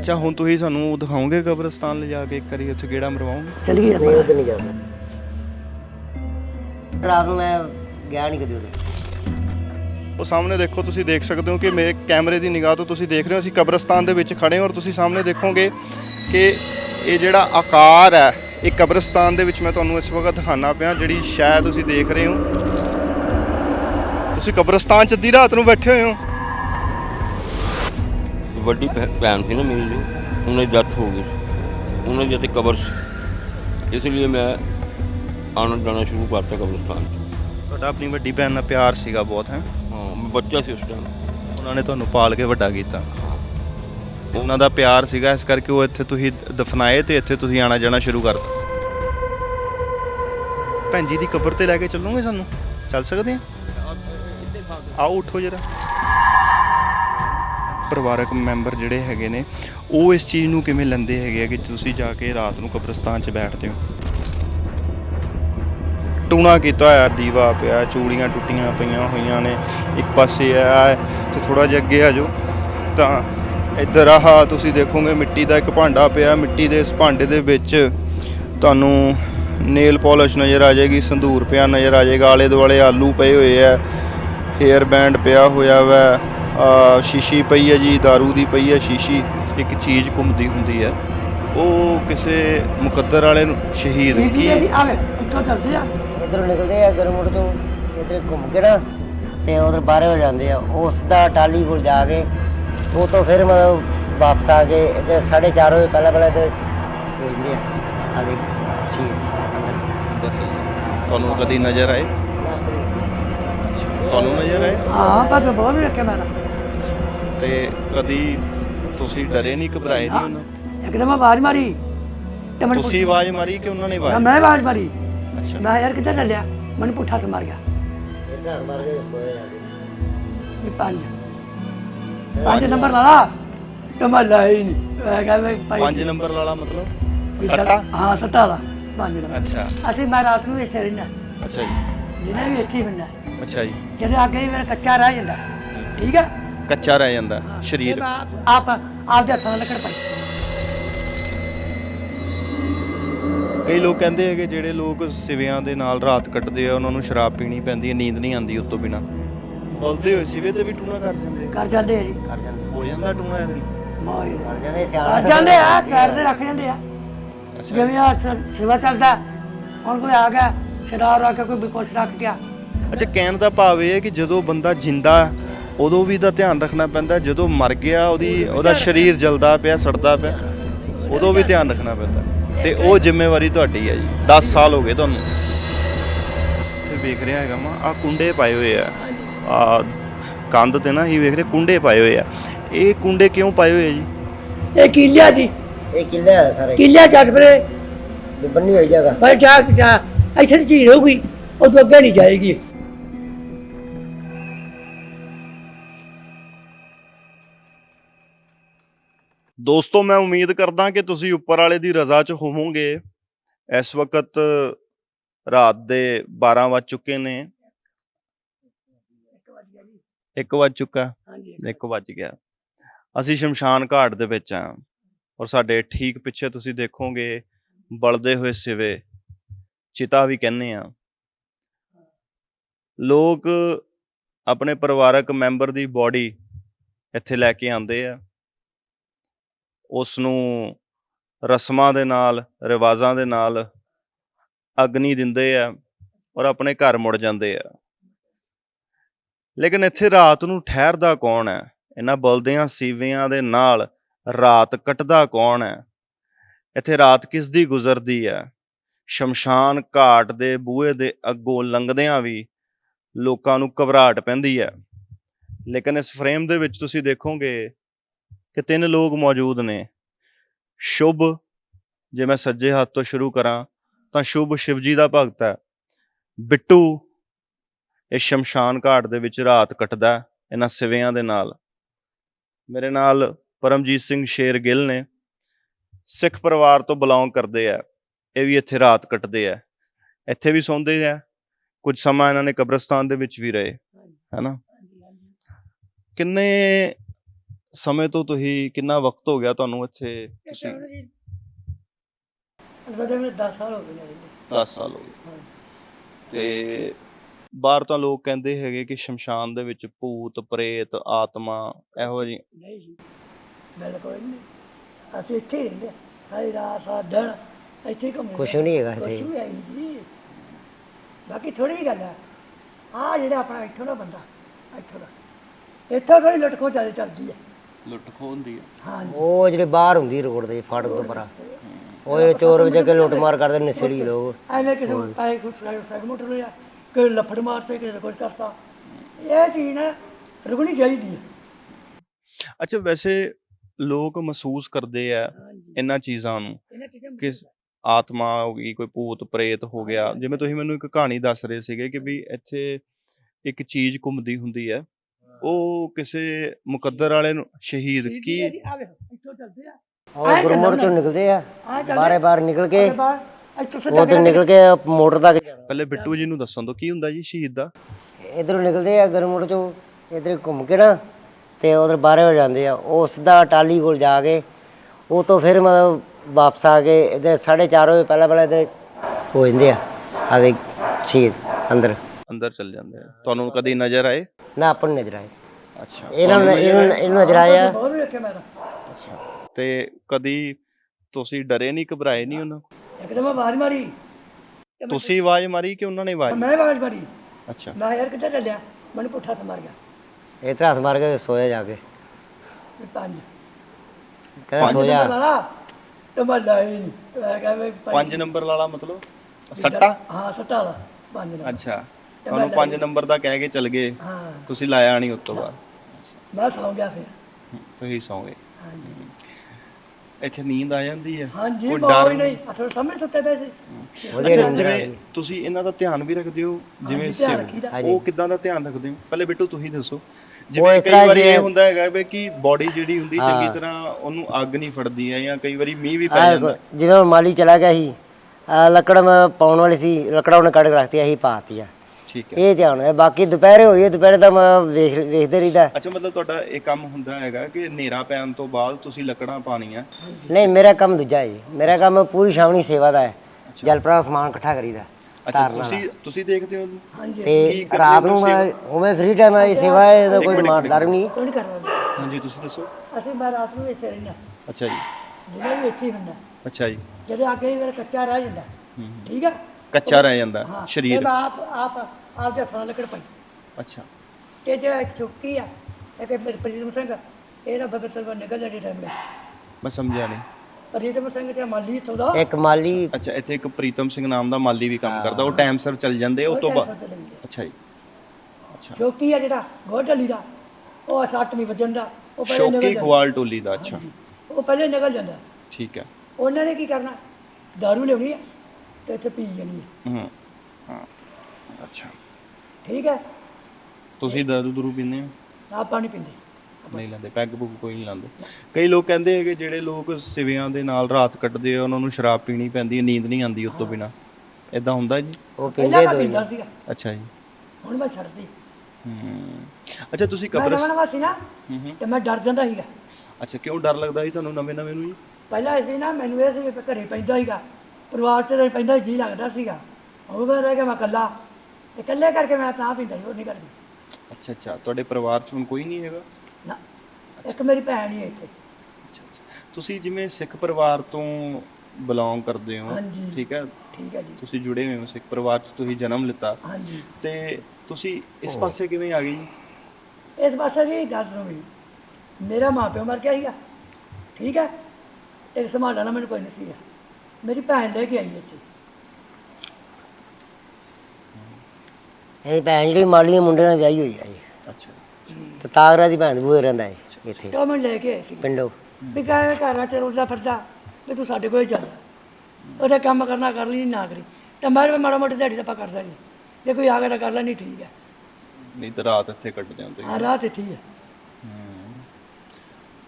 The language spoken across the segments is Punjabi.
ਅੱਛਾ ਹੁਣ ਤੁਸੀਂ ਸਾਨੂੰ ਦਿਖਾਓਗੇ ਕਬਰਸਤਾਨ ਲਿਜਾ ਕੇ ਇੱਕ ਵਾਰੀ ਉੱਥੇ ਗੇੜਾ ਮਰਵਾਓਗੇ? ਚਲੀਏ ਨਹੀਂ ਉਧਰ ਨਹੀਂ ਜਾਂਦਾ ਰਾਤ ਨੂੰ ਮੈਂ ਗਿਆ ਨਹੀਂ ਕਦੀ ਉਧਰ ਉਹ ਸਾਹਮਣੇ ਦੇਖੋ ਤੁਸੀਂ ਦੇਖ ਸਕਦੇ ਹੋ ਕਿ ਮੇਰੇ ਕੈਮਰੇ ਦੀ ਨਿਗਾਹ ਤੋਂ ਤੁਸੀਂ ਦੇਖ ਰਹੇ ਹੋ ਅਸੀਂ ਕਬਰਸਤਾਨ ਦੇ ਵਿੱਚ ਖੜੇ ਹਾਂ ਔਰ ਤੁਸੀਂ ਸਾਹਮਣੇ ਦੇਖੋਗੇ ਕਿ ਇਹ ਜਿਹੜਾ ਆਕਾਰ ਹੈ ਇਹ ਕਬਰਸਤਾਨ ਦੇ ਵਿੱਚ ਮੈਂ ਤੁਹਾਨੂੰ ਇਸ ਵਕਤ ਦਿਖਾਣਾ ਪਿਆ ਜਿਹੜੀ ਸ਼ਾਇਦ ਤੁਸੀਂ ਦੇਖ ਰਹੇ ਹੋ। ਤੁਸੀਂ ਕਬਰਸਤਾਨ 'ਚ ਅੱਧੀ ਰਾਤ ਨੂੰ ਬੈਠੇ ਹੋਏ ਹੋ। ਵੱਡੀ ਭੈ- ਭੈਣ ਸੀ ਨਾ ਮੇਰੀ ਜੋ ਉਹਨਾਂ ਦੀ ਡੈਥ ਹੋ ਗਈ। ਉਹਨਾਂ ਦੀ ਕਬਰ ਸੀ। ਇਸ ਲਈ ਮੈਂ ਆਉਣਾ ਜਾਣਾ ਸ਼ੁਰੂ ਕਰਤਾ ਕਬਰਸਤਾਨ 'ਚ। ਤੁਹਾਡਾ ਆਪਣੀ ਵੱਡੀ ਭੈਣ ਨਾਲ ਪਿਆਰ ਸੀਗਾ ਬਹੁਤ ਹੈ? ਹਾਂ ਮੈਂ ਬੱਚਾ ਸੀ ਉਸ ਟਾਈਮ ਉਹਨਾਂ ਨੇ ਤੁਹਾਨੂੰ ਪਾਲ ਕੇ ਵੱਡਾ ਕੀਤਾ। ਉਹਨਾਂ ਦਾ ਪਿਆਰ ਸੀਗਾ ਇਸ ਕਰਕੇ ਉਹ ਇੱਥੇ ਤੁਸੀਂ ਦਫਨਾਏ ਤੇ ਇੱਥੇ ਤੁਸੀਂ ਆਣਾ ਜਾਣਾ ਸ਼ੁਰੂ ਕਰਤਾ। ਭੈਣ ਜੀ ਦੀ ਕਬਰ ਤੇ ਲੈ ਕੇ ਚੱਲੋਗੇ ਸਾਨੂੰ? ਚੱਲ ਸਕਦੇ ਆ? ਆਓ ਉਠੋ ਜਰਾ। ਪਰਿਵਾਰਕ ਮੈਂਬਰ ਜਿਹੜੇ ਹੈਗੇ ਨੇ, ਉਹ ਇਸ ਚੀਜ਼ ਨੂੰ ਕਿਵੇਂ ਲੈਂਦੇ ਹੈਗੇ ਆ ਕਿ ਤੁਸੀਂ ਜਾ ਕੇ ਰਾਤ ਨੂੰ ਕਬਰਸਤਾਨ 'ਚ ਬੈਠਦੇ ਹੋ? ਟੂਣਾ ਕੀਤਾ ਹੋਇਆ, ਦੀਵਾ ਪਿਆ, ਚੂੜੀਆਂ ਟੁੱਟੀਆਂ ਪਈਆਂ ਹੋਈਆਂ ਨੇ। ਇੱਕ ਪਾਸੇ ਆ, ਤੇ ਥੋੜਾ ਜਿਹਾ ਅੱਗੇ ਆ ਜਾਓ। ਤਾਂ ਇੱਧਰ ਆਹ ਤੁਸੀਂ ਦੇਖੋਗੇ, ਮਿੱਟੀ ਦਾ ਇੱਕ ਭਾਂਡਾ ਪਿਆ। ਮਿੱਟੀ ਦੇ ਇਸ ਭਾਂਡੇ ਦੇ ਵਿੱਚ ਤੁਹਾਨੂੰ ਨੇਲ ਪਾਲਿਸ਼ ਨਜ਼ਰ ਆ ਜਾਏਗੀ, ਸੰਧੂਰ ਪਿਆ ਨਜ਼ਰ ਆ ਜਾਏਗਾ। ਆਲੇ ਦੁਆਲੇ ਆਲੂ ਪਏ ਹੋਏ ਆ, ਹੇਅਰ ਬੈਂਡ ਪਿਆ ਹੋਇਆ ਵਾ। ਸ਼ੀਸ਼ੀ ਪਈ ਹੈ ਜੀ दारू ਦੀ ਪਈ ਹੈ ਸ਼ੀਸ਼ੀ ਇੱਕ ਚੀਜ਼ ਘੁੰਮਦੀ ਹੁੰਦੀ ਹੈ ਉਹ ਕਿਸੇ ਮੁਕੱਦਰ ਵਾਲੇ ਨੂੰ ਸ਼ਹੀਦ ਕੀ ਕੀ ਜੀ ਆਵੇ ਇੱਥੋਂ ਚੱਲਦੇ ਆ। ਇਧਰੋਂ ਨਿਕਲਦੇ ਆ ਗਰਮੁੜ ਤੋਂ ਇਧਰ ਘੁੰਮ ਕੇ ਨਾ ਤੇ ਉਧਰ ਬਾਹਰ ਹੋ ਜਾਂਦੇ ਆ। ਉਸ ਦਾ ਟਾਲੀ ਕੋਲ ਜਾ ਕੇ ਉਹ ਤੋਂ ਫਿਰ ਮਤਲਬ ਵਾਪਸ ਆ ਕੇ ਇਧਰ 4:30 ਵਜੇ ਪਹਿਲਾਂ ਪਹਿਲਾਂ ਇਧਰ ਹੋ ਜਾਂਦੇ ਆ ਆਦੇ ਸ਼ਹੀਦ ਅੰਦਰ। ਤੁਹਾਨੂੰ ਕਦੀ ਨਜ਼ਰ ਆਏ? ਤੁਹਾਨੂੰ ਨਜ਼ਰ ਆਏ? ਹਾਂ ਤਾਂ ਤਾਂ ਬਹੁਤ ਵੇਖਿਆ ਮੈਂ ਤੇ ਕਦੀ ਤੁਸੀਂ ਡਰੇ ਨਹੀਂ ਘਬਰਾਏ ਨਹੀਂ ਉਹਨਾਂ? ਇੱਕਦਮ ਆਵਾਜ਼ ਮਾਰੀ। ਤੇ ਮੈਨੂੰ ਤੁਸੀਂ ਆਵਾਜ਼ ਮਾਰੀ ਕਿ ਉਹਨਾਂ ਨੇ ਪੁੱਛ- ਆਵਾਜ਼ ਮੈਂ ਆਵਾਜ਼ ਮਾਰੀ। ਅੱਛਾ। ਮੈਂ ਯਾਰ ਕਿੱਧਰ ਚੱਲਿਆ? ਮੈਨੂੰ ਪੁੱਠਾ ਤੇ ਮਾਰ ਗਿਆ। ਇਹਦਾ ਮਾਰ ਕੇ ਸੋਏ ਆ ਵੀ ਪੰਜ। ਪੰਜ ਨੰਬਰ ਲਾ ਲਾ ਤੇ ਮੈਂ ਲਾਇਆ ਹੀ ਨਹੀਂ। ਮੈਂ ਕਿਹਾ ਮੈਂ ਭਾਈ ਪੰਜ ਨੰਬਰ ਵਾਲਾ ਮਤਲਬ? ਵੀ ਸੱਟਾ? ਹਾਂ ਸੱਟਾ ਲਾ ਪੰਜ ਨੰਬਰ। ਅੱਛਾ। ਅਸੀਂ ਮੈਂ ਰਾਤ ਨੂੰ ਇੱਥੇ ਰਹਿਣਾ ਅੱਛਾ ਜੀ। ਜਿਹਨੇ ਵੀ ਇੱਥੇ ਹੀ ਅੱਛਾ ਜੀ। ਜਦੋਂ ਅੱਗੇ ਹੀ ਮੇਰਾ ਕੱਚਾ ਰਹਿ ਜਾਂਦਾ। ਠੀਕ ਆ? ਕੱਚਾ ਰਹਿ ਜਾਂਦਾ ਸਰੀਰ। ਆਪ ਆਪ ਦੇ ਹੱਥਾਂ ਨਾਲ ਲੱਕੜ ਪਾਈ। ਕਈ ਲੋਕ ਕਹਿੰਦੇ ਹੈਗੇ ਜਿਹੜੇ ਲੋਕ ਸਿਵਿਆਂ ਦੇ ਨਾਲ ਰਾਤ ਕੱਟਦੇ ਆ ਉਹਨਾਂ ਨੂੰ ਸ਼ਰਾਬ ਪੀਣੀ ਪੈਂਦੀ ਹੈ ਨੀਂਦ ਨਹੀਂ ਆਉਂਦੀ ਉਸ ਤੋਂ ਬਿਨਾ। ਬੋਲਦੇ ਹੋਏ ਸਿਵੇ ਤੇ ਵੀ ਟੂਣਾ ਕਰ ਜਾਂਦੇ ਕਰ ਜਾਂਦੇ ਆ ਜੀ। ਕਰ ਜਾਂਦੇ ਹੋ ਜਾਂਦਾ ਟੂਣਾ ਇਹਦੇ ਮੌਜ ਕਰ ਜਾਂਦੇ ਕਰ ਸਿਆਣਾ ਜਾਂਦੇ ਆ ਪੈਰ ਤੇ ਰੱਖ ਜਾਂਦੇ ਆ। ਅੱਛਾ। ਜਿਵੇਂ ਆ ਸੇਵਾ ਚੱਲਦਾ ਹੁਣ ਕੋਈ ਆ ਗਿਆ ਸ਼ਰਾਬ ਰੱਖ ਕੇ ਕੋਈ ਵੀ ਕੁਛ ਰੱਖ ਗਿਆ। ਅੱਛਾ ਕਹਿਣ ਦਾ ਭਾਵ ਇਹ ਹੈ ਕਿ ਜਦੋਂ ਬੰਦਾ ਜਿੰਦਾ ਉਦੋਂ ਵੀ ਦਾ ਧਿਆਨ ਰੱਖਣਾ ਪੈਂਦਾ ਜਦੋਂ ਮਰ ਗਿਆ ਉਹਦੀ ਉਹਦਾ ਸਰੀਰ ਜਲਦਾ ਪਿਆ ਸੜਦਾ ਪਿਆ ਉਦੋਂ ਵੀ ਧਿਆਨ ਰੱਖਣਾ ਪੈਂਦਾ। ਤੇ ਉਹ ਜ਼ਿੰਮੇਵਾਰੀ ਤੁਹਾਡੀ ਹੈ ਜੀ 10 ਸਾਲ ਹੋ ਗਏ ਤੁਹਾਨੂੰ। ਤੇ ਵੇਖ ਰਿਹਾ ਹੈਗਾ ਮੈਂ ਆ ਕੁੰਡੇ ਪਾਏ ਹੋਏ ਆ। ਆ ਕੰਧ ਤੇ ਨਾ ਹੀ ਵੇਖ ਰਹੇ ਕੁੰਡੇ ਪਾਏ ਹੋਏ ਆ। ਇਹ ਕੁੰਡੇ ਕਿਉਂ ਪਾਏ ਹੋਏ ਆ ਜੀ? ਇਹ ਕਿਲਿਆ ਜੀ। ਇਹ ਕਿੱਲੇ ਆ ਸਾਰੇ। ਕਿਲਿਆ ਚੱਜ ਫਰੇ ਵੀ ਬੰਨੀ ਹੋਈ ਜਗ੍ਹਾ। ਪਰ ਜਾ ਜਾ ਇੱਥੇ ਦੀ ਚੀਜ਼ ਰਹੂਗੀ ਉਹ ਤੋਂ ਅੱਗੇ ਨਹੀਂ ਜਾਏਗੀ। ਦੋਸਤੋ ਮੈਂ ਉਮੀਦ ਕਰਦਾ ਕਿ ਤੁਸੀਂ ਉੱਪਰ ਵਾਲੇ ਦੀ ਰਜ਼ਾ 'ਚ ਹੋਵੋਗੇ। ਇਸ ਵਕਤ ਰਾਤ ਦੇ 12 ਵੱਜ ਚੁੱਕੇ ਨੇ। 1 ਵੱਜ ਚੁੱਕਾ? ਹਾਂਜੀ 1 ਵੱਜ ਗਿਆ। ਅਸੀਂ ਸ਼ਮਸ਼ਾਨ ਘਾਟ ਦੇ ਵਿੱਚ ਆ ਔਰ ਸਾਡੇ ਠੀਕ ਪਿੱਛੇ ਤੁਸੀਂ ਦੇਖੋਗੇ ਬਲਦੇ ਹੋਏ ਸਿਵੇ ਚਿਤਾ ਵੀ ਕਹਿੰਦੇ ਆ। ਲੋਕ ਆਪਣੇ ਪਰਿਵਾਰਕ ਮੈਂਬਰ ਦੀ ਬਾਡੀ ਇੱਥੇ ਲੈ ਕੇ ਆਉਂਦੇ ਆ। ਉਸ ਨੂੰ ਰਸਮਾਂ ਦੇ ਨਾਲ, ਰਿਵਾਜ਼ਾਂ ਦੇ ਨਾਲ ਅਗਨੀ ਦਿੰਦੇ ਆ ਔਰ ਆਪਣੇ ਘਰ ਮੁੜ ਜਾਂਦੇ ਆ। ਲੇਕਿਨ ਇੱਥੇ ਰਾਤ ਨੂੰ ਠਹਿਰਦਾ ਕੌਣ ਹੈ? ਇਹਨਾਂ ਬਲਦਿਆਂ ਸੀਵਿਆਂ ਦੇ ਨਾਲ ਰਾਤ ਕੱਟਦਾ ਕੌਣ ਹੈ? ਇੱਥੇ ਰਾਤ ਕਿਸ ਦੀ ਗੁਜ਼ਰਦੀ ਹੈ? ਸ਼ਮਸ਼ਾਨ ਘਾਟ ਦੇ ਬੂਹੇ ਦੇ ਅੱਗੋਂ ਲੰਘਦਿਆਂ ਵੀ ਲੋਕਾਂ ਨੂੰ ਘਬਰਾਹਟ ਪੈਂਦੀ ਹੈ। ਲੇਕਿਨ ਇਸ ਫਰੇਮ ਦੇ ਵਿੱਚ ਤੁਸੀਂ ਦੇਖੋਗੇ ਕਿ ਤਿੰਨ ਲੋਕ ਮੌਜੂਦ ਨੇ। ਸ਼ੁਭ ਜੇ ਮੈਂ ਸੱਜੇ ਹੱਥ ਤੋਂ ਸ਼ੁਰੂ ਕਰਾਂ ਤਾਂ ਸ਼ੁਭ ਸ਼ਿਵਜੀ ਦਾ ਭਗਤ ਹੈ। ਬਿੱਟੂ ਇਹ ਸ਼ਮਸ਼ਾਨ ਘਾਟ ਦੇ ਵਿੱਚ ਰਾਤ ਕੱਟਦਾ ਇਹਨਾਂ ਸਿਵਿਆਂ ਦੇ ਨਾਲ। ਮੇਰੇ ਨਾਲ ਪਰਮਜੀਤ ਸਿੰਘ ਸ਼ੇਰ ਗਿੱਲ ਨੇ। ਸਿੱਖ ਪਰਿਵਾਰ ਤੋਂ ਬਿਲੋਂਗ ਕਰਦੇ ਆ ਇਹ ਵੀ ਇੱਥੇ ਰਾਤ ਕੱਟਦੇ ਆ। ਇੱਥੇ ਵੀ ਸੌਂਦੇ ਆ ਕੁਝ ਸਮਾਂ ਇਹਨਾਂ ਨੇ ਕਬਰਸਤਾਨ ਦੇ ਵਿੱਚ ਵੀ ਰਹੇ ਹੈਨਾ ਕਿੰਨੇ ਸਮੇਂ ਤੋਂ ਤੁਸੀਂ ਕਿੰਨਾ ਵਕਤ ਹੋ ਗਿਆ ਤੁਹਾਨੂੰ ਇੱਥੇ ਤੁਸੀਂ? ਬਦੇ ਮੇਰੇ 10 ਸਾਲ ਹੋ ਗਏ ਨੇ 10 ਸਾਲ ਹੋ ਗਏ। ਤੇ ਬਾਹਰ ਤਾਂ ਲੋਕ ਕਹਿੰਦੇ ਹੈਗੇ ਕਿ ਸ਼ਮਸ਼ਾਨ ਦੇ ਵਿੱਚ ਭੂਤ ਪ੍ਰੇਤ ਆਤਮਾ ਇਹੋ ਜਿਹੀ ਨਹੀਂ ਜੀ ਬਿਲਕੁਲ ਨਹੀਂ। ਅਸੀਂ ਇੱਥੇ ਹੀ ਰਹਿੰਦੇ ਹਾਂ। ਸਾਰੀ ਰਾਤ ਸਾਰਾ ਦਿਨ ਇੱਥੇ ਹੀ ਘੁੰਮਦੇ ਕੁਛ ਨਹੀਂ ਹੈਗਾ ਕੁਛ ਇੱਥੇ ਵੀ ਹੈ ਹੀ ਨਹੀਂ ਜੀ। ਬਾਕੀ ਥੋੜੀ ਜਿਹੀ ਗੱਲ ਹੈ ਆ ਜਿਹੜਾ ਆਪਣਾ ਇੱਥੋਂ ਦਾ ਬੰਦਾ ਇੱਥੋਂ ਦਾ ਇੱਥੋਂ ਥੋੜੀ ਲਟਕੋ ਚੱਲ ਚੱਲਦੀ ਹੈ। ਲੁੱਟ ਖੋਹ ਹੁੰਦੀ ਹੈ ਹਾਂ ਜੀ ਉਹ ਜਿਹੜੇ ਬਾਹਰ ਹੁੰਦੀ ਰੋਡ ਦੇ ਫਾਟਕ ਤੋਂ ਪਰਾਂ। ਉਹ ਜਿਹੜੇ ਚੋਰ ਵਜੇ ਕੇ ਲੁੱਟ ਮਾਰ ਕਰਦੇ ਨਸੜੀ ਲੋਕ। ਐਵੇਂ ਕਿਸੇ ਨੂੰ ਪੈਸੇ ਕੁਛ ਸੈਗਮੈਂਟ ਲਿਆ ਕੋਈ ਲੱਫੜ ਮਾਰਤੇ ਕਿਸੇ ਨੇ ਕੁਝ ਕਰਤਾ। ਇਹ ਚੀਜ਼ ਨਾ ਰੁਕਣੀ ਚਾਹੀਦੀ ਹੈ ਅੱਛਾ ਵੈਸੇ ਲੋਕ ਮਹਿਸੂਸ ਕਰਦੇ ਆ ਇਹਨਾਂ ਚੀਜ਼ਾਂ ਨੂੰ ਇਹਨਾਂ ਚੀਜ਼ਾਂ ਕਿ ਆਤਮਾ ਹੋ ਗਈ ਕੋਈ ਭੂਤ ਪ੍ਰੇਤ ਹੋ ਗਿਆ। ਜਿਵੇਂ ਤੁਸੀਂ ਮੈਨੂੰ ਇੱਕ ਕਹਾਣੀ ਦੱਸ ਰਹੇ ਸੀਗੇ ਕਿ ਵੀ ਇੱਥੇ ਇੱਕ ਚੀਜ਼ ਘੁੰਮਦੀ ਹੁੰਦੀ ਹੈ। ਉਹ ਕਿਸੇ ਮੁਕੱਦਰ ਵਾਲੇ ਨੂੰ ਸ਼ਹੀਦ ਕੀ ਆ ਵੇਖੋ ਇੱਥੋਂ ਚੱਲਦੇ ਆ। ਉਹ ਗੁਰਮੁੜ ਚੋਂ ਨਿਕਲਦੇ ਆ। ਬਾਰੇ ਬਾਹਰ ਨਿਕਲ ਕੇ ਬਾਹਰ ਉਧਰ ਨਿਕਲ ਕੇ ਮੋਟਰ ਤੱਕ ਪਹਿਲੇ ਬਿੱਟੂ ਜੀ ਨੂੰ ਦੱਸਣ ਤੋਂ ਕੀ ਹੁੰਦਾ ਜੀ ਸ਼ਹੀਦ ਦਾ? ਇਧਰੋਂ ਨਿਕਲਦੇ ਆ ਗੁਰਮੁੜ ਚੋਂ ਇਧਰ ਘੁੰਮ ਕੇ ਨਾ ਤੇ ਉਧਰ ਬਾਰੇ ਹੋ ਜਾਂਦੇ ਆ। ਉਹ ਸਿੱਧਾ ਟਾਲੀ ਕੋਲ ਜਾ ਕੇ ਉਹ ਤੋਂ ਫਿਰ ਮਤਲਬ ਵਾਪਸ ਆ ਕੇ ਇਧਰ 4:30 ਵਜੇ ਪਹਿਲਾਂ ਪਹਿਲਾਂ ਇਧਰ ਹੋ ਜਾਂਦੇ ਆ ਆਦੇ ਸ਼ਹੀਦ ਅੰਦਰ। ਅੰਦਰ ਚਲ ਜਾਂਦੇ ਆ। ਤੁਹਾਨੂੰ ਕਦੀ ਨਜ਼ਰ ਆਏ? ਨਾ ਆਪਾਂ ਨੂੰ ਨਜ਼ਰ ਆਏ। ਅੱਛਾ। ਇਹਨਾਂ ਨੂੰ ਇਹਨਾਂ ਨੂੰ- ਇਹਨੂੰ ਨਜ਼ਰ ਆਇਆ। ਬਹੁਤ ਵੀ ਰੱਖਿਆ ਮੈਂ ਤਾਂ ਅੱਛਾ। ਤੇ ਕਦੀ ਤੁਸੀਂ ਡਰੇ ਨਹੀਂ ਘਬਰਾਏ ਨਹੀਂ ਉਹਨਾਂ ਇੱਕਦਮ ਆਵਾਜ਼ ਮਾਰੀ। ਤੁਸੀਂ ਆਵਾਜ਼ ਮਾਰੀ ਕਿ ਉਹਨਾਂ ਨੇ ਆਵਾਜ਼ ਮੈਂ ਆਵਾਜ਼ ਮਾਰੀ। ਅੱਛਾ। ਮੈਂ ਯਾਰ ਕਿੱਥੇ ਚੱਲਿਆ? ਮੈਨੂੰ ਪੁੱਠਾ ਤੇ ਮਾਰ ਗਿਆ। ਇਹ ਤਰ੍ਹਾਂ ਹੱਥ ਮਾਰ ਕੇ ਸੋਇਆ ਜਾ ਕੇ। ਵੀ ਪੰਜ। ਕਹਿੰਦਾ ਸੋ ਜਾ ਲਾਲਾ? ਤੇ ਮੈਂ ਲਾਈ ਨਹੀਂ। ਮੈਂ ਕਿਹਾ ਵੀ ਪੰਜ। 5 ਨੰਬਰ ਵਾਲਾ ਮਤਲਬ? ਸੱਟਾ? ਹਾਂ ਸੱਟਾ ਦਾ ਪੰਜ ਨੰਬਰ। ਅੱਛਾ। ਤੁਹਾਨੂੰ 5 ਨੰਬਰ ਦਾ ਕਹਿ ਕੇ ਚਲ ਗਏ। ਹਾਂ। ਤੁਸੀਂ ਲਾਇਆ ਨਹੀਂ ਉਸ ਤੋਂ ਬਾਅਦ। ਮੈਂ ਸੌਂ ਗਿਆ ਫਿਰ। ਤੁਸੀਂ ਸੌਂ ਗਏ ਹਾਂਜੀ। ਇੱਥੇ ਨੀਂਦ ਆ ਜਾਂਦੀ ਹੈ। ਹਾਂਜੀ ਕੋਈ ਡਰ ਨਹੀਂ। ਅਥਰ ਸਾਹਮਣੇ ਸੁੱਤੇ ਪਏ ਸੀ। ਉਹਦੇ ਅੱਛਾ ਅੰਦਰ ਜਿਵੇਂ ਤੁਸੀਂ ਇਹਨਾਂ ਦਾ ਧਿਆਨ ਵੀ ਰੱਖਦੇ ਹੋ ਜਿਵੇਂ ਧਿਆਨ ਰੱਖੀਦਾ। ਉਹ ਕਿਦਾਂ ਦਾ ਧਿਆਨ ਰੱਖਦੇ ਹੋ? ਪਹਿਲੇ ਬਿੱਟੂ ਤੁਸੀਂ ਦੱਸੋ। ਇਸ ਜਿਵੇਂ ਕਈ ਤਰ੍ਹਾਂ ਵਾਰੀ ਇਹ ਜਿਵੇਂ- ਹੁੰਦਾ ਹੈਗਾ ਵੀ ਕਿ ਬਾਡੀ ਜਿਹੜੀ ਹੁੰਦੀ ਚੰਗੀ। ਤਰ੍ਹਾਂ ਉਹਨੂੰ ਅੱਗ ਨਹੀਂ ਫੜਦੀ ਹੈ ਜਾਂ ਕਈ ਵਾਰੀ ਮੀਂਹ ਵੀ ਪੈ ਆਹ ਜਾਂਦਾ। ਦੇਖੋ, ਜਿਵੇਂ ਹੁਣ ਮਾਲੀ ਚਲਾ ਗਿਆ ਸੀ ਆਹ ਲੱਕੜ ਮੈਂ ਪਾਉਣ ਵਾਲੀ ਸੀ ਲੱਕੜਾਂ ਉਹਨੇ ਕੱਢ ਕੇ ਰੱਖਤੀ ਅਸੀਂ ਪਾਤੀਆਂ ਠੀਕ ਹੈ। ਇਹ ਧਿਆਨ ਹੈ ਬਾਕੀ ਦੁਪਹਿਰੇ ਹੋਈ ਹੈ ਦੁਪਹਿਰੇ ਤਾਂ ਮੈਂ ਵੇਖ ਵੇਖਦੇ ਰਹੀਦਾ। ਅੱਛਾ ਮਤਲਬ ਤੁਹਾਡਾ ਇਹ ਕੰਮ ਹੁੰਦਾ ਹੈਗਾ ਕਿ ਹਨੇਰਾ ਪੈਣ ਤੋਂ ਬਾਅਦ ਤੁਸੀਂ ਲੱਕੜਾਂ ਪਾਣੀਆਂ ਨਹੀਂ ਮੇਰਾ ਕੰਮ ਦੂਜਾ ਹੈ ਜੀ। ਮੇਰਾ ਕੰਮ ਪੂਰੀ ਸ਼ਾਮਣੀ ਸੇਵਾ ਦਾ ਹੈ। ਜਲਪਰਾ ਸਮਾਨ ਇਕੱਠਾ ਕਰੀਦਾ ਅੱਛਾ ਤੁਸੀਂ ਤੁਸੀਂ ਦੇਖਦੇ ਹੋ? ਹਾਂਜੀ। ਤੇ ਰਾਤ ਨੂੰ ਮੈਂ ਉਵੇਂ ਫ੍ਰੀ ਟਾਈਮ ਹੈ ਸੇਵਾ ਹੈ ਇਹਦਾ ਕੋਈ ਡਿਮਾਂਡ ਡਰ ਨਹੀਂ। ਕੋਈ ਨਹੀਂ ਕਰਦਾ ਹਾਂਜੀ ਤੁਸੀਂ ਦੱਸੋ। ਅਸੀਂ ਮੈਂ ਰਾਤ ਨੂੰ ਇੱਥੇ ਰਹਿਣਾ ਅੱਛਾ ਜੀ। ਜਿਹੜਾ ਵੀ ਇੱਥੇ ਹੁੰਦਾ। ਅੱਛਾ ਜੀ। ਜਦੋਂ ਆ ਕੇ ਮੇਰਾ ਕੱਚਾ ਰਹਿ ਜਾਂਦਾ। ਠੀਕ ਹੈ? ਕੱਚਾ ਰਹਿ ਜਾਂਦਾ ਹਾਂ ਸਰੀਰ। ਆਪ ਆਪ ਆਪ ਦੇ ਹੱਥਾਂ ਨਾਲ ਲੱਕੜ ਪਈ। ਅੱਛਾ। ਤੇ ਜਿਹੜਾ ਚੁੱਕੀ ਆ ਇਹ ਮੇਰੇ ਪ੍ਰੀਤਮ ਸਿੰਘ ਇਹਦਾ ਬਗਤਰ ਕੋ ਨਿਕਲ ਜਾਂਦੀ ਟਾਈਮ ਮੈਂ ਸਮਝਿਆ ਨਹੀਂ। ਪ੍ਰੀਤਮ ਸਿੰਘ ਤੇ ਮਾਲੀ ਇੱਥੋਂ ਦਾ ਇੱਕ ਮਾਲੀ। ਅੱਛਾ ਇੱਥੇ ਇੱਕ ਪ੍ਰੀਤਮ ਸਿੰਘ ਨਾਮ ਦਾ ਮਾਲੀ ਵੀ ਕੰਮ ਕਰਦਾ ਉਹ ਟਾਈਮ ਸਿਰ ਚੱਲ ਜਾਂਦੇ ਉਹ ਤੋਂ ਬਾਅਦ ਅੱਛਾ ਜੀ। ਅੱਛਾ। ਚੌਕੀ ਆ ਜਿਹੜਾ ਗੋਡਲੀ ਦਾ ਉਹ ਸੱਟ ਨਹੀਂ ਵੱਜਣ ਦਾ ਉਹ ਪਹਿਲੇ ਨਿਕਲ ਸ਼ੌਕੀ ਜਾਂਦਾ। ਗਵਾਲ ਟੋਲੀ ਦਾ ਅੱਛਾ। ਉਹ ਪਹਿਲੇ ਨਿਕਲ ਜਾਂਦਾ। ਠੀਕ ਹੈ। ਉਹਨਾਂ ਨੇ ਕੀ ਕਰਨਾ? ਦਾਰੂ ਲਿਆਉਣੀ ਆ। ਤੇ ਇੱਥੇ ਪੀ ਜਾਣੀ ਆ। ਹੂੰ ਹਾਂ। ਅੱਛਾ। ਠੀਕ ਹੈ? ਤੁਸੀਂ ਦਾਰੂ ਦਰੂ ਪੀਂਦੇ ਹੋ? ਆਪ ਪਾਣੀ ਪੀਂਦੇ। ਨਹੀਂ ਲੈਂਦੇ ਪੈਗ ਪੁਗ ਕੋਈ ਨਹੀਂ ਲਾਉਂਦੇ। ਕਈ ਲੋਕ ਕਹਿੰਦੇ ਹੈਗੇ ਜਿਹੜੇ ਲੋਕ ਸਿਵਿਆਂ ਦੇ ਨਾਲ ਰਾਤ ਕੱਟਦੇ ਆ ਉਹਨਾਂ ਨੂੰ ਸ਼ਰਾਬ ਪੀਣੀ ਪੈਂਦੀ ਹੈ ਨੀਂਦ ਨਹੀਂ ਆਉਂਦੀ ਉਸ ਤੋਂ ਬਿਨਾ। ਇਦਾਂ ਹੁੰਦਾ ਜੀ? ਉਹ ਪਹਿਲਾਂ ਪੀਂਦੇ ਮੈਂ ਦੋ ਪੀਂਦਾ ਸੀਗਾ। ਅੱਛਾ ਜੀ। ਹੁਣ ਮੈਂ ਛੱਡਦੀ। ਹੂੰ। ਅੱਛਾ ਤੁਸੀਂ ਮੈਂ ਕਬਰ ਸੀ ਨਾ ਹੂੰ ਹੂੰ। ਤੇ ਮੈਂ ਡਰ ਜਾਂਦਾ ਸੀਗਾ। ਅੱਛਾ ਕਿਉਂ ਡਰ ਲੱਗਦਾ ਸੀ ਤੁਹਾਨੂੰ ਨਵੇਂ ਨਵੇਂ ਨੂੰ ਜੀ? ਪਹਿਲਾਂ ਅਸੀਂ ਨਾ ਮੈਨੂੰ ਇਹ ਸੀ ਵੀ ਘਰੇ ਪੈਂਦਾ ਸੀਗਾ। ਪਰਿਵਾਰ ਤੇ ਪੈਂਦਾ ਜੀ ਲੱਗਦਾ ਸੀਗਾ। ਉਹ ਮੈਂ ਰਹਿ ਗਿਆ ਮੈਂ ਇਕੱਲਾ। ਤੇ ਇਕੱਲੇ ਕਰਕੇ ਮੈਂ ਤਾਂ ਪੀਂਦਾ ਸੀ ਉਹ ਨਹੀਂ ਕਰਦੀ। ਅੱਛਾ ਅੱਛਾ। ਤੁਹਾਡੇ ਪਰਿਵਾਰ 'ਚ ਹੁਣ ਕੋਈ ਨਹੀਂ ਹੈਗਾ? ਨਾ ਇੱਕ ਮੇਰੀ ਭੈਣ ਹੀ ਹੈ ਇੱਥੇ। ਅੱਛਾ ਅੱਛਾ। ਤੁਸੀਂ ਜਿਵੇਂ ਸਿੱਖ ਪਰਿਵਾਰ ਤੋਂ ਬਿਲੋਂਗ ਕਰਦੇ ਹੋ ਹਾਂਜੀ। ਠੀਕ ਹੈ? ਠੀਕ ਹੈ ਜੀ। ਤੁਸੀਂ ਜੁੜੇ ਹੋਏ ਹੋ ਸਿੱਖ ਪਰਿਵਾਰ 'ਚ ਤੁਸੀਂ ਜਨਮ ਲਿੱਤਾ। ਹਾਂਜੀ। ਤੇ ਤੁਸੀਂ ਇਸ ਪਾਸੇ ਕਿਵੇਂ ਆ ਗਏ ਜੀ? ਇਸ ਪਾਸੇ ਜੀ ਗੱਲ ਸੁਣੋ ਮੇਰੀ ਮੇਰਾ ਮਾਪਿਓ ਮਰ ਗਿਆ ਸੀਗਾ। ਠੀਕ ਹੈ? ਤੇ ਸੰਭਾਲਣਾ ਮੈਨੂੰ ਕੋਈ ਨਹੀਂ ਸੀਗਾ। ਮੇਰੀ ਭੈਣ ਲੈ ਕੇ ਆਈ ਇੱਥੇ। ਇਹ ਭੈਣ ਜਿਹੜੀ ਮਾਲੀ ਦੇ ਮੁੰਡੇ ਨਾਲ ਵਿਆਹੀ ਹੋਈ ਹੈ ਜੀ ਅੱਛਾ। ਤੇ ਤਾਗਰਾ ਦੀ ਭੈਣ ਬੂਹੇ ਰਹਿੰਦਾ ਹੈ ਇੱਥੇ। ਤੇ ਮੈਨੂੰ ਲੈ ਕੇ ਆਏ ਸੀ। ਪਿੰਡੋਂ। ਵੀ ਕਹੇ ਘਰਾਂ ਚ ਰੋਜ਼ਾ ਫਿਰਦਾ ਵੀ ਤੂੰ ਸਾਡੇ ਕੋਲ ਹੀ ਚੱਲ। ਉਹਦਾ ਕੰਮ ਕਰਨਾ ਕਰ ਲਈ ਨਾ ਕਰੀ। ਤੇ ਮੈਂ ਮਾੜਾ ਮੋਟਾ ਦਿਹਾੜੀ ਤਾਂ ਆਪਾਂ ਕਰਦਾ ਨਹੀਂ। ਜੇ ਕੋਈ ਆ ਗਿਆ ਤਾਂ ਕਰ ਲੈ ਨਹੀਂ ਠੀਕ ਹੈ ਨਹੀਂ ਤਾਂ ਰਾਤ ਇੱਥੇ ਕੱਟਦੇ ਹੁੰਦੇ ਆ। ਰਾਤ ਇੱਥੇ ਹੀ ਹੈ।